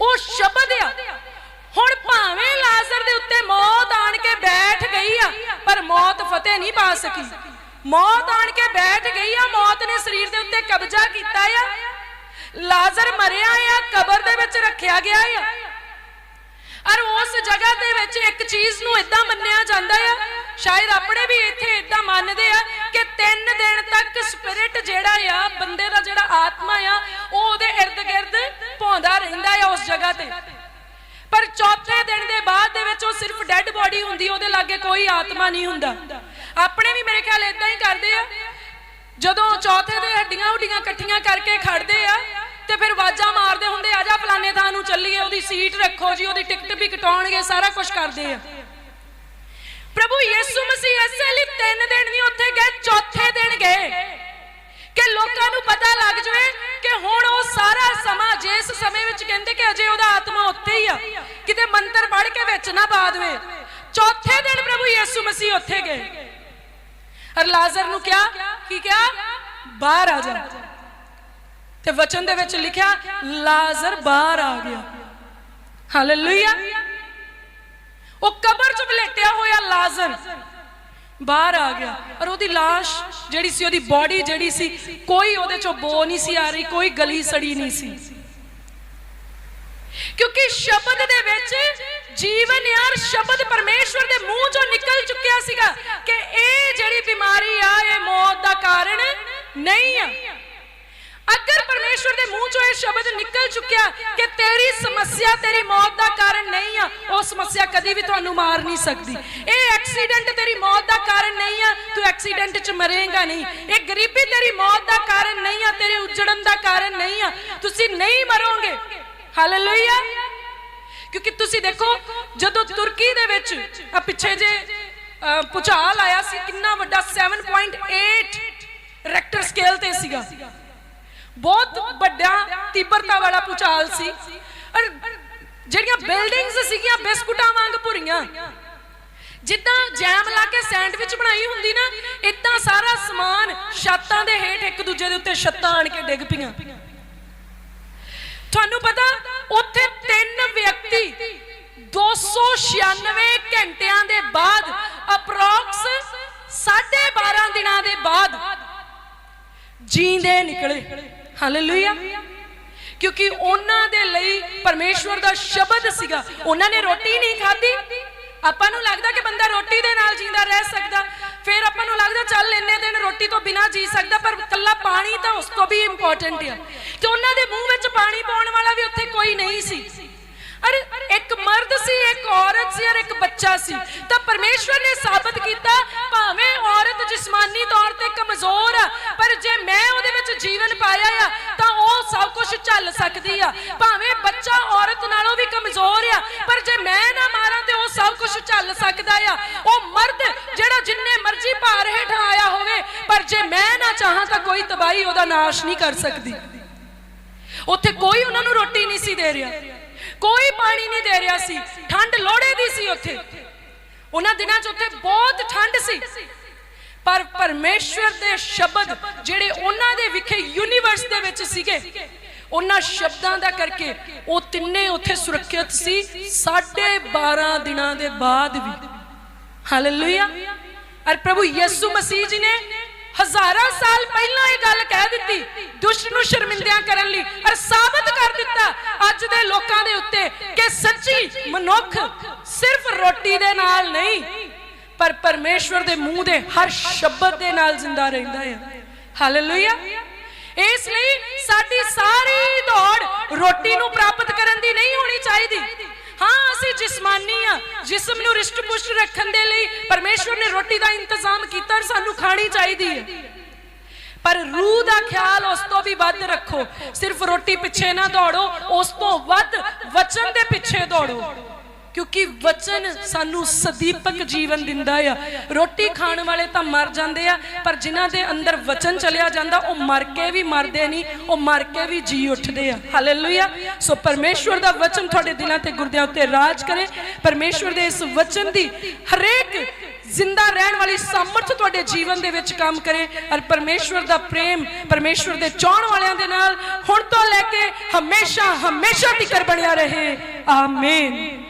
ਉਹ ਸ਼ਬਦ ਆ। ਹੁਣ ਭਾਵੇਂ ਲਾਜ਼ਰ ਦੇ ਉੱਤੇ ਮੌਤ ਆਣ ਕੇ ਬੈਠ ਗਈ ਆ, ਪਰ ਮੌਤ ਫਤਿਹ ਨਹੀਂ ਪਾ ਸਕੀ। ਮੌਤ ਆਣ ਕੇ ਬੈਠ ਗਈ ਆ, ਮੌਤ ਨੇ ਸਰੀਰ ਦੇ ਉੱਤੇ ਕਬਜ਼ਾ ਕੀਤਾ ਆ। ਲਾਜ਼ਰ ਮਰਿਆ ਆ, ਕਬਰ ਦੇ ਵਿੱਚ ਰੱਖਿਆ ਗਿਆ ਆ। ਔਰ ਉਸ ਜਗ੍ਹਾ ਦੇ ਵਿੱਚ ਇੱਕ ਚੀਜ਼ ਨੂੰ ਇਦਾਂ ਮੰਨਿਆ ਜਾਂਦਾ ਆ, ਸ਼ਾਇਦ ਆਪਣੇ ਵੀ ਇੱਥੇ ਇਦਾਂ ਮੰਨਦੇ ਆ ਕਿ ਤਿੰਨ ਦਿਨ ਤੱਕ ਸਪਿਰਿਟ ਜਿਹੜਾ ਆ, ਬੰਦੇ ਦਾ ਜਿਹੜਾ ਆਤਮਾ ਆ, ਉਹ ਉਹਦੇ ird ਗਿਰਦ ਭੌਂਦਾ ਰਹਿੰਦਾ ਆ ਉਸ ਜਗ੍ਹਾ ਤੇ। ਪਰ ਚੌਥੇ ਦਿਨ ਦੇ ਬਾਅਦ ਦੇ ਵਿੱਚ ਉਹ ਸਿਰਫ ਡੈੱਡ ਬੋਡੀ ਹੁੰਦੀ, ਉਹਦੇ ਲਾਗੇ ਕੋਈ ਆਤਮਾ ਨਹੀਂ ਹੁੰਦਾ। ਆਪਣੇ ਵੀ ਮੇਰੇ ਖਿਆਲ ਇਦਾਂ ਹੀ ਕਰਦੇ ਆ, ਜਦੋਂ ਚੌਥੇ ਦੇ ਹੱਡੀਆਂ ਹੁੱਡੀਆਂ ਇਕੱਠੀਆਂ ਕਰਕੇ ਖੜਦੇ ਆ ਤੇ ਫਿਰ ਆਵਾਜ਼ਾਂ ਮਾਰਦੇ ਹੁੰਦੇ ਆ ਜਾ ਫਲਾਣੇ ਥਾਂ ਨੂੰ ਚੱਲੀਏ, ਉਹਦੀ ਸੀਟ ਰੱਖੋ ਜੀ, ਉਹਦੀ ਟਿਕਟ ਵੀ ਕਟਾਉਣਗੇ, ਸਾਰਾ ਕੁਝ ਕਰਦੇ ਆ। ਪ੍ਰਭੂ ਯਿਸੂ ਮਸੀਹ ਐਸੇ ਲਈ ਤਿੰਨ ਦਿਨ ਨਹੀਂ, ਉੱਥੇ ਗਏ, ਚੌਥੇ ਦਿਨ ਗਏ। ਕਿ ਲੋਕਾਂ ਨੂੰ ਪਤਾ ਲੱਗ ਜਵੇ ਕਿ ਹੁਣ ਉਹ ਸਾਰਾ ਸਮਾਂ ਜਿਸ ਸਮੇਂ ਵਿੱਚ ਕਹਿੰਦੇ ਕਿ ਅਜੇ ਉਹਦਾ ਆਤਮਾ ਉੱਥੇ ਹੀ ਆ, ਕਿਤੇ ਮੰਤਰ ਪੜ੍ਹ ਕੇ ਵਿੱਚ ਨਾ ਪਾ ਦੇਵੇ। ਚੌਥੇ ਦਿਨ ਪ੍ਰਭੂ ਯਿਸੂ ਮਸੀਹ ਉੱਥੇ ਗਏ। ਅਰ ਲਾਜ਼ਰ ਨੂੰ ਕਿਹਾ, ਕੀ ਕਿਹਾ? ਬਾਹਰ ਆ ਜਾ। ਤੇ ਵਚਨ ਦੇ ਵਿੱਚ ਲਿਖਿਆ, ਲਾਜ਼ਰ ਬਾਹਰ ਆ ਗਿਆ। ਹਾਲੇਲੂਇਆ ਉਹ ਕਬਰ ਚ ਬਲੇਟਿਆ ਹੋਇਆ ਲਾਜ਼ਰ ਬਾਹਰ ਆ ਗਿਆ। ਔਰ ਉਹਦੀ লাশ ਜਿਹੜੀ ਸੀ, ਉਹਦੀ ਬਾਡੀ ਜਿਹੜੀ ਸੀ, ਕੋਈ ਉਹਦੇ ਚੋਂ ਬੋ ਨਹੀਂ ਸੀ ਆ ਰਹੀ, ਕੋਈ ਗਲੀ ਸੜੀ ਨਹੀਂ ਸੀ। ਕਿਉਂਕਿ ਸ਼ਬਦ ਦੇ ਵਿੱਚ ਜੀਵਨ ਯਾਰ ਸ਼ਬਦ ਪਰਮੇਸ਼ਵਰ ਦੇ ਮੂੰਹ ਚੋਂ ਨਿਕਲ ਚੁੱਕਿਆ ਸੀਗਾ ਕਿ ਇਹ ਜਿਹੜੀ ਬਿਮਾਰੀ ਆ, ਇਹ ਮੌਤ ਦਾ ਕਾਰਨ ਨਹੀਂ ਆ। ਅਗਰ ਪਰਮੇਸ਼ਵਰ ਦੇ ਮੂੰਹ ਚੋਂ ਇਹ ਸ਼ਬਦ ਨਿਕਲ ਚੁੱਕਿਆ ਕਿ ਤੇਰੀ ਸਮੱਸਿਆ ਤੇਰੀ ਮੌਤ ਦਾ ਕਾਰਨ ਨਹੀਂ ਆ ਉਹ ਸਮੱਸਿਆ ਕਦੀ ਵੀ ਤੁਹਾਨੂੰ ਮਾਰ ਨਹੀਂ ਸਕਦੀ। ਇਹ ਐਕਸੀਡੈਂਟ ਤੇਰੀ ਮੌਤ ਦਾ ਕਾਰਨ ਨਹੀਂ ਆ ਤੂੰ ਐਕਸੀਡੈਂਟ 'ਚ ਮਰੇਂਗਾ ਨਹੀਂ। ਇਹ ਗਰੀਬੀ ਤੇਰੀ ਮੌਤ ਦਾ ਕਾਰਨ ਨਹੀਂ ਆ ਤੇਰੇ ਉਜੜਨ ਦਾ ਕਾਰਨ ਨਹੀਂ ਆ। ਤੁਸੀਂ ਨਹੀਂ ਮਰੋਗੇ। ਹਾਲੇਲੂਇਆ ਕਿਉਂਕਿ ਤੁਸੀਂ ਦੇਖੋ ਜਦੋਂ ਤੁਰਕੀ ਦੇ ਵਿੱਚ ਆ ਪਿੱਛੇ ਜੇ ਅ, ਭੂਚਾਲ ਆਇਆ ਸੀ ਕਿੰਨਾ ਵੱਡਾ 7.8 ਰੈਕਟਰ ਸਕੇਲ ਤੇ ਸੀਗਾ। ਬਹੁਤ ਵੱਡਾ ਤੀਬਰਤਾ ਵਾਲਾ ਭੂਚਾਲ ਸੀ। ਔਰ ਜਿਹੜੀਆਂ ਬਿਲਡਿੰਗਸ ਸੀਗੀਆਂ, ਬਿਸਕੁਟਾਂ ਵਾਂਗ ਭੁਰੀਆਂ। ਜਿੱਦਾਂ ਜੈਮ ਲਾ ਕੇ ਸੈਂਡਵਿਚ ਬਣਾਈ ਹੁੰਦੀ ਨਾ ਇਦਾਂ ਸਾਰਾ ਸਮਾਨ ਛੱਤਾਂ ਦੇ ਹੇਠ ਇੱਕ ਦੂਜੇ ਦੇ ਉੱਤੇ ਛੱਤਾਂ ਆਣ ਕੇ ਡਿੱਗ ਪਈਆਂ। ਤੁਹਾਨੂੰ ਪਤਾ, ਉੱਥੇ ਤਿੰਨ ਵਿਅਕਤੀ 296 ਘੰਟਿਆਂ ਦੇ ਬਾਅਦ, ਅਪਰੋਕਸ 12.5 ਦਿਨਾਂ ਦੇ ਬਾਅਦ ਜੀਂਦੇ ਨਿਕਲੇ। ਹਾਲੇਲੂਇਆ ਕਿਉਂਕਿ ਉਹਨਾਂ ਦੇ ਲਈ ਪਰਮੇਸ਼ਵਰ ਦਾ ਸ਼ਬਦ ਸੀਗਾ। ਉਹਨਾਂ ਨੇ ਰੋਟੀ ਨਹੀਂ ਖਾਧੀ। ਆਪਾਂ ਨੂੰ ਲੱਗਦਾ ਕਿ ਬੰਦਾ ਰੋਟੀ ਦੇ ਨਾਲ ਜਿੰਦਾ ਰਹਿ ਸਕਦਾ। ਫਿਰ ਆਪਾਂ ਨੂੰ ਲੱਗਦਾ, ਚੱਲ ਇੰਨੇ ਦਿਨ ਰੋਟੀ ਤੋਂ ਬਿਨਾ ਜੀ ਸਕਦਾ, ਪਰ ਕੱਲਾ ਪਾਣੀ ਤਾਂ ਉਸ ਤੋਂ ਵੀ ਇੰਪੋਰਟੈਂਟ ਆ। ਕਿ ਉਹਨਾਂ ਦੇ ਮੂੰਹ ਵਿੱਚ ਪਾਣੀ ਪਾਉਣ ਵਾਲਾ ਵੀ ਉੱਥੇ ਕੋਈ ਨਹੀਂ ਸੀ। ਅਰੇ, ਇੱਕ ਮਰਦ ਸੀ, ਇੱਕ ਔਰਤ ਸੀ ਔਰ ਇੱਕ ਬੱਚਾ ਸੀ। ਤਾਂ ਪਰਮੇਸ਼ਵਰ ਨੇ ਸਾਬਤ ਕੀਤਾ, ਭਾਵੇਂ ਔਰਤ ਜਿਸਮਾਨੀ ਤੌਰ ਤੇ ਕਮਜ਼ੋਰ ਆ, ਪਰ ਜੇ ਮੈਂ ਉਹਦੇ ਵਿੱਚ ਜੀਵਨ ਪਾਇਆ ਆ, ਤਾਂ ਉਹ ਸਭ ਕੁਝ ਝੱਲ ਸਕਦੀ ਆ। ਭਾਵੇਂ ਬੱਚਾ ਔਰਤ ਨਾਲੋਂ ਵੀ ਕਮਜ਼ੋਰ ਆ, ਪਰ ਜੇ ਮੈਂ ਨਾ ਮਾਰਾਂ ਤੇ ਉਹ ਸਭ ਕੁਝ ਝੱਲ ਸਕਦਾ ਆ। ਉਹ ਮਰਦ ਜਿਹੜਾ ਜਿੰਨੇ ਮਰਜ਼ੀ ਭਾਰ ਹੇਠ ਆਇਆ ਹੋਵੇ, ਪਰ ਜੇ ਮੈਂ ਨਾ ਚਾਹਾਂ ਤਾਂ ਕੋਈ ਤਬਾਹੀ ਉਹਦਾ ਨਾਸ਼ ਨਹੀਂ ਕਰ ਸਕਦੀ। ਉੱਥੇ ਕੋਈ ਉਹਨਾਂ ਨੂੰ ਰੋਟੀ ਨਹੀਂ ਸੀ ਦੇ ਰਿਹਾ। ਕੋਈ ਪਾਣੀ ਨਹੀਂ ਦੇ ਰਿਹਾ ਸੀ। ਠੰਡ ਲੋੜੇ ਦੀ ਸੀ ਉੱਥੇ। ਉਹਨਾਂ ਦਿਨਾਂ 'ਚ ਉੱਥੇ ਬਹੁਤ ਠੰਡ ਸੀ। ਪਰ ਪਰਮੇਸ਼ਵਰ ਦੇ ਸ਼ਬਦ ਜਿਹੜੇ ਉਹਨਾਂ ਦੇ ਵਿਖੇ ਯੂਨੀਵਰਸ ਦੇ ਵਿੱਚ ਸੀਗੇ, ਉਹਨਾਂ ਸ਼ਬਦਾਂ ਦਾ ਕਰਕੇ ਉਹ ਤਿੰਨੇ ਉੱਥੇ ਸੁਰੱਖਿਅਤ ਸੀ। 12.5 ਦਿਨਾਂ ਦੇ ਬਾਅਦ ਵੀ। ਹਾਲੇਲੂਇਆ ਔਰ ਪ੍ਰਭੂ ਯਿਸੂ ਮਸੀਹ ਜੀ ਨੇ ਹਜ਼ਾਰਾਂ ਸਾਲ ਪਹਿਲਾਂ ਇਹ ਗੱਲ ਕਹਿ ਦਿੱਤੀ, ਦੁਸ਼ਟ ਨੂੰ ਸ਼ਰਮਿੰਦਿਆਂ ਕਰਨ ਲਈ ਔਰ ਸਾਬਤ ਕਰ ਦਿੱਤਾ ਅੱਜ ਦੇ ਲੋਕਾਂ ਦੇ ਉੱਤੇ ਕਿ ਸੱਚੀ ਮਨੁੱਖ ਸਿਰਫ ਰੋਟੀ ਦੇ ਨਾਲ ਨਹੀਂ, ਪਰ ਪਰਮੇਸ਼ਵਰ ਦੇ ਮੂੰਹ ਦੇ ਹਰ ਸ਼ਬਦ ਦੇ ਨਾਲ ਜ਼ਿੰਦਾ ਰਹਿੰਦਾ ਹੈ ਹਾਲੇਲੂਇਆ ਇਸ ਲਈ ਸਾਡੀ ਸਾਰੀ ਦੌੜ ਰੋਟੀ ਨੂੰ ਪ੍ਰਾਪਤ ਕਰਨ ਦੀ ਨਹੀਂ ਹੋਣੀ ਚਾਹੀਦੀ। ਹਾਂ, ਅਸੀਂ ਜਿਸਮਾਨੀ ਆ ਜਿਸਮ ਨੂੰ ਰਿਸ਼ਟ ਪੁਸ਼ਟ ਰੱਖਣ ਦੇ ਲਈ ਪਰਮੇਸ਼ਵਰ ਨੇ ਰੋਟੀ ਦਾ ਇੰਤਜ਼ਾਮ ਕੀਤਾ ਸਾਨੂੰ ਖਾਣੀ ਚਾਹੀਦੀ ਹੈ। ਪਰ ਰੂਹ ਦਾ ਖਿਆਲ ਉਸ ਤੋਂ ਵੀ ਵੱਧ ਰੱਖੋ। ਸਿਰਫ ਰੋਟੀ ਪਿੱਛੇ ਨਾ ਦੌੜੋ, ਉਸ ਤੋਂ ਵੱਧ ਵਚਨ ਦੇ ਪਿੱਛੇ ਦੌੜੋ। ਕਿਉਂਕਿ ਵਚਨ ਸਾਨੂੰ ਸਦੀਪਕ ਜੀਵਨ ਦਿੰਦਾ ਆ। ਰੋਟੀ ਖਾਣ ਵਾਲੇ ਤਾਂ ਮਰ ਜਾਂਦੇ ਆ, ਪਰ ਜਿਨ੍ਹਾਂ ਦੇ ਅੰਦਰ ਵਚਨ ਚਲਿਆ ਜਾਂਦਾ, ਉਹ ਮਰ ਕੇ ਵੀ ਮਰਦੇ ਨਹੀਂ, ਉਹ ਮਰ ਕੇ ਵੀ ਜੀ ਉੱਠਦੇ ਆ। ਹਾਲੇਲੂਇਆ ਸੋ ਪਰਮੇਸ਼ਵਰ ਦਾ ਵਚਨ ਤੁਹਾਡੇ ਦਿਲਾਂ ਤੇ, ਗੁਰਦਿਆਂ ਉੱਤੇ ਰਾਜ ਕਰੇ। ਪਰਮੇਸ਼ਵਰ ਦੇ ਇਸ ਵਚਨ ਦੀ ਹਰੇਕ ਜ਼ਿੰਦਾ ਰਹਿਣ ਵਾਲੀ ਸਮਰਥ ਤੁਹਾਡੇ ਜੀਵਨ ਦੇ ਵਿੱਚ ਕੰਮ ਕਰੇ। ਔਰ ਪਰਮੇਸ਼ਵਰ ਦਾ ਪ੍ਰੇਮ, ਪਰਮੇਸ਼ਵਰ ਦੇ ਚਾਹਣ ਵਾਲਿਆਂ ਦੇ ਨਾਲ ਹੁਣ ਤੋਂ ਲੈ ਕੇ ਹਮੇਸ਼ਾ ਹਮੇਸ਼ਾ ਤੀਕਰ ਬਣਿਆ ਰਹੇ। ਆਮੇਨ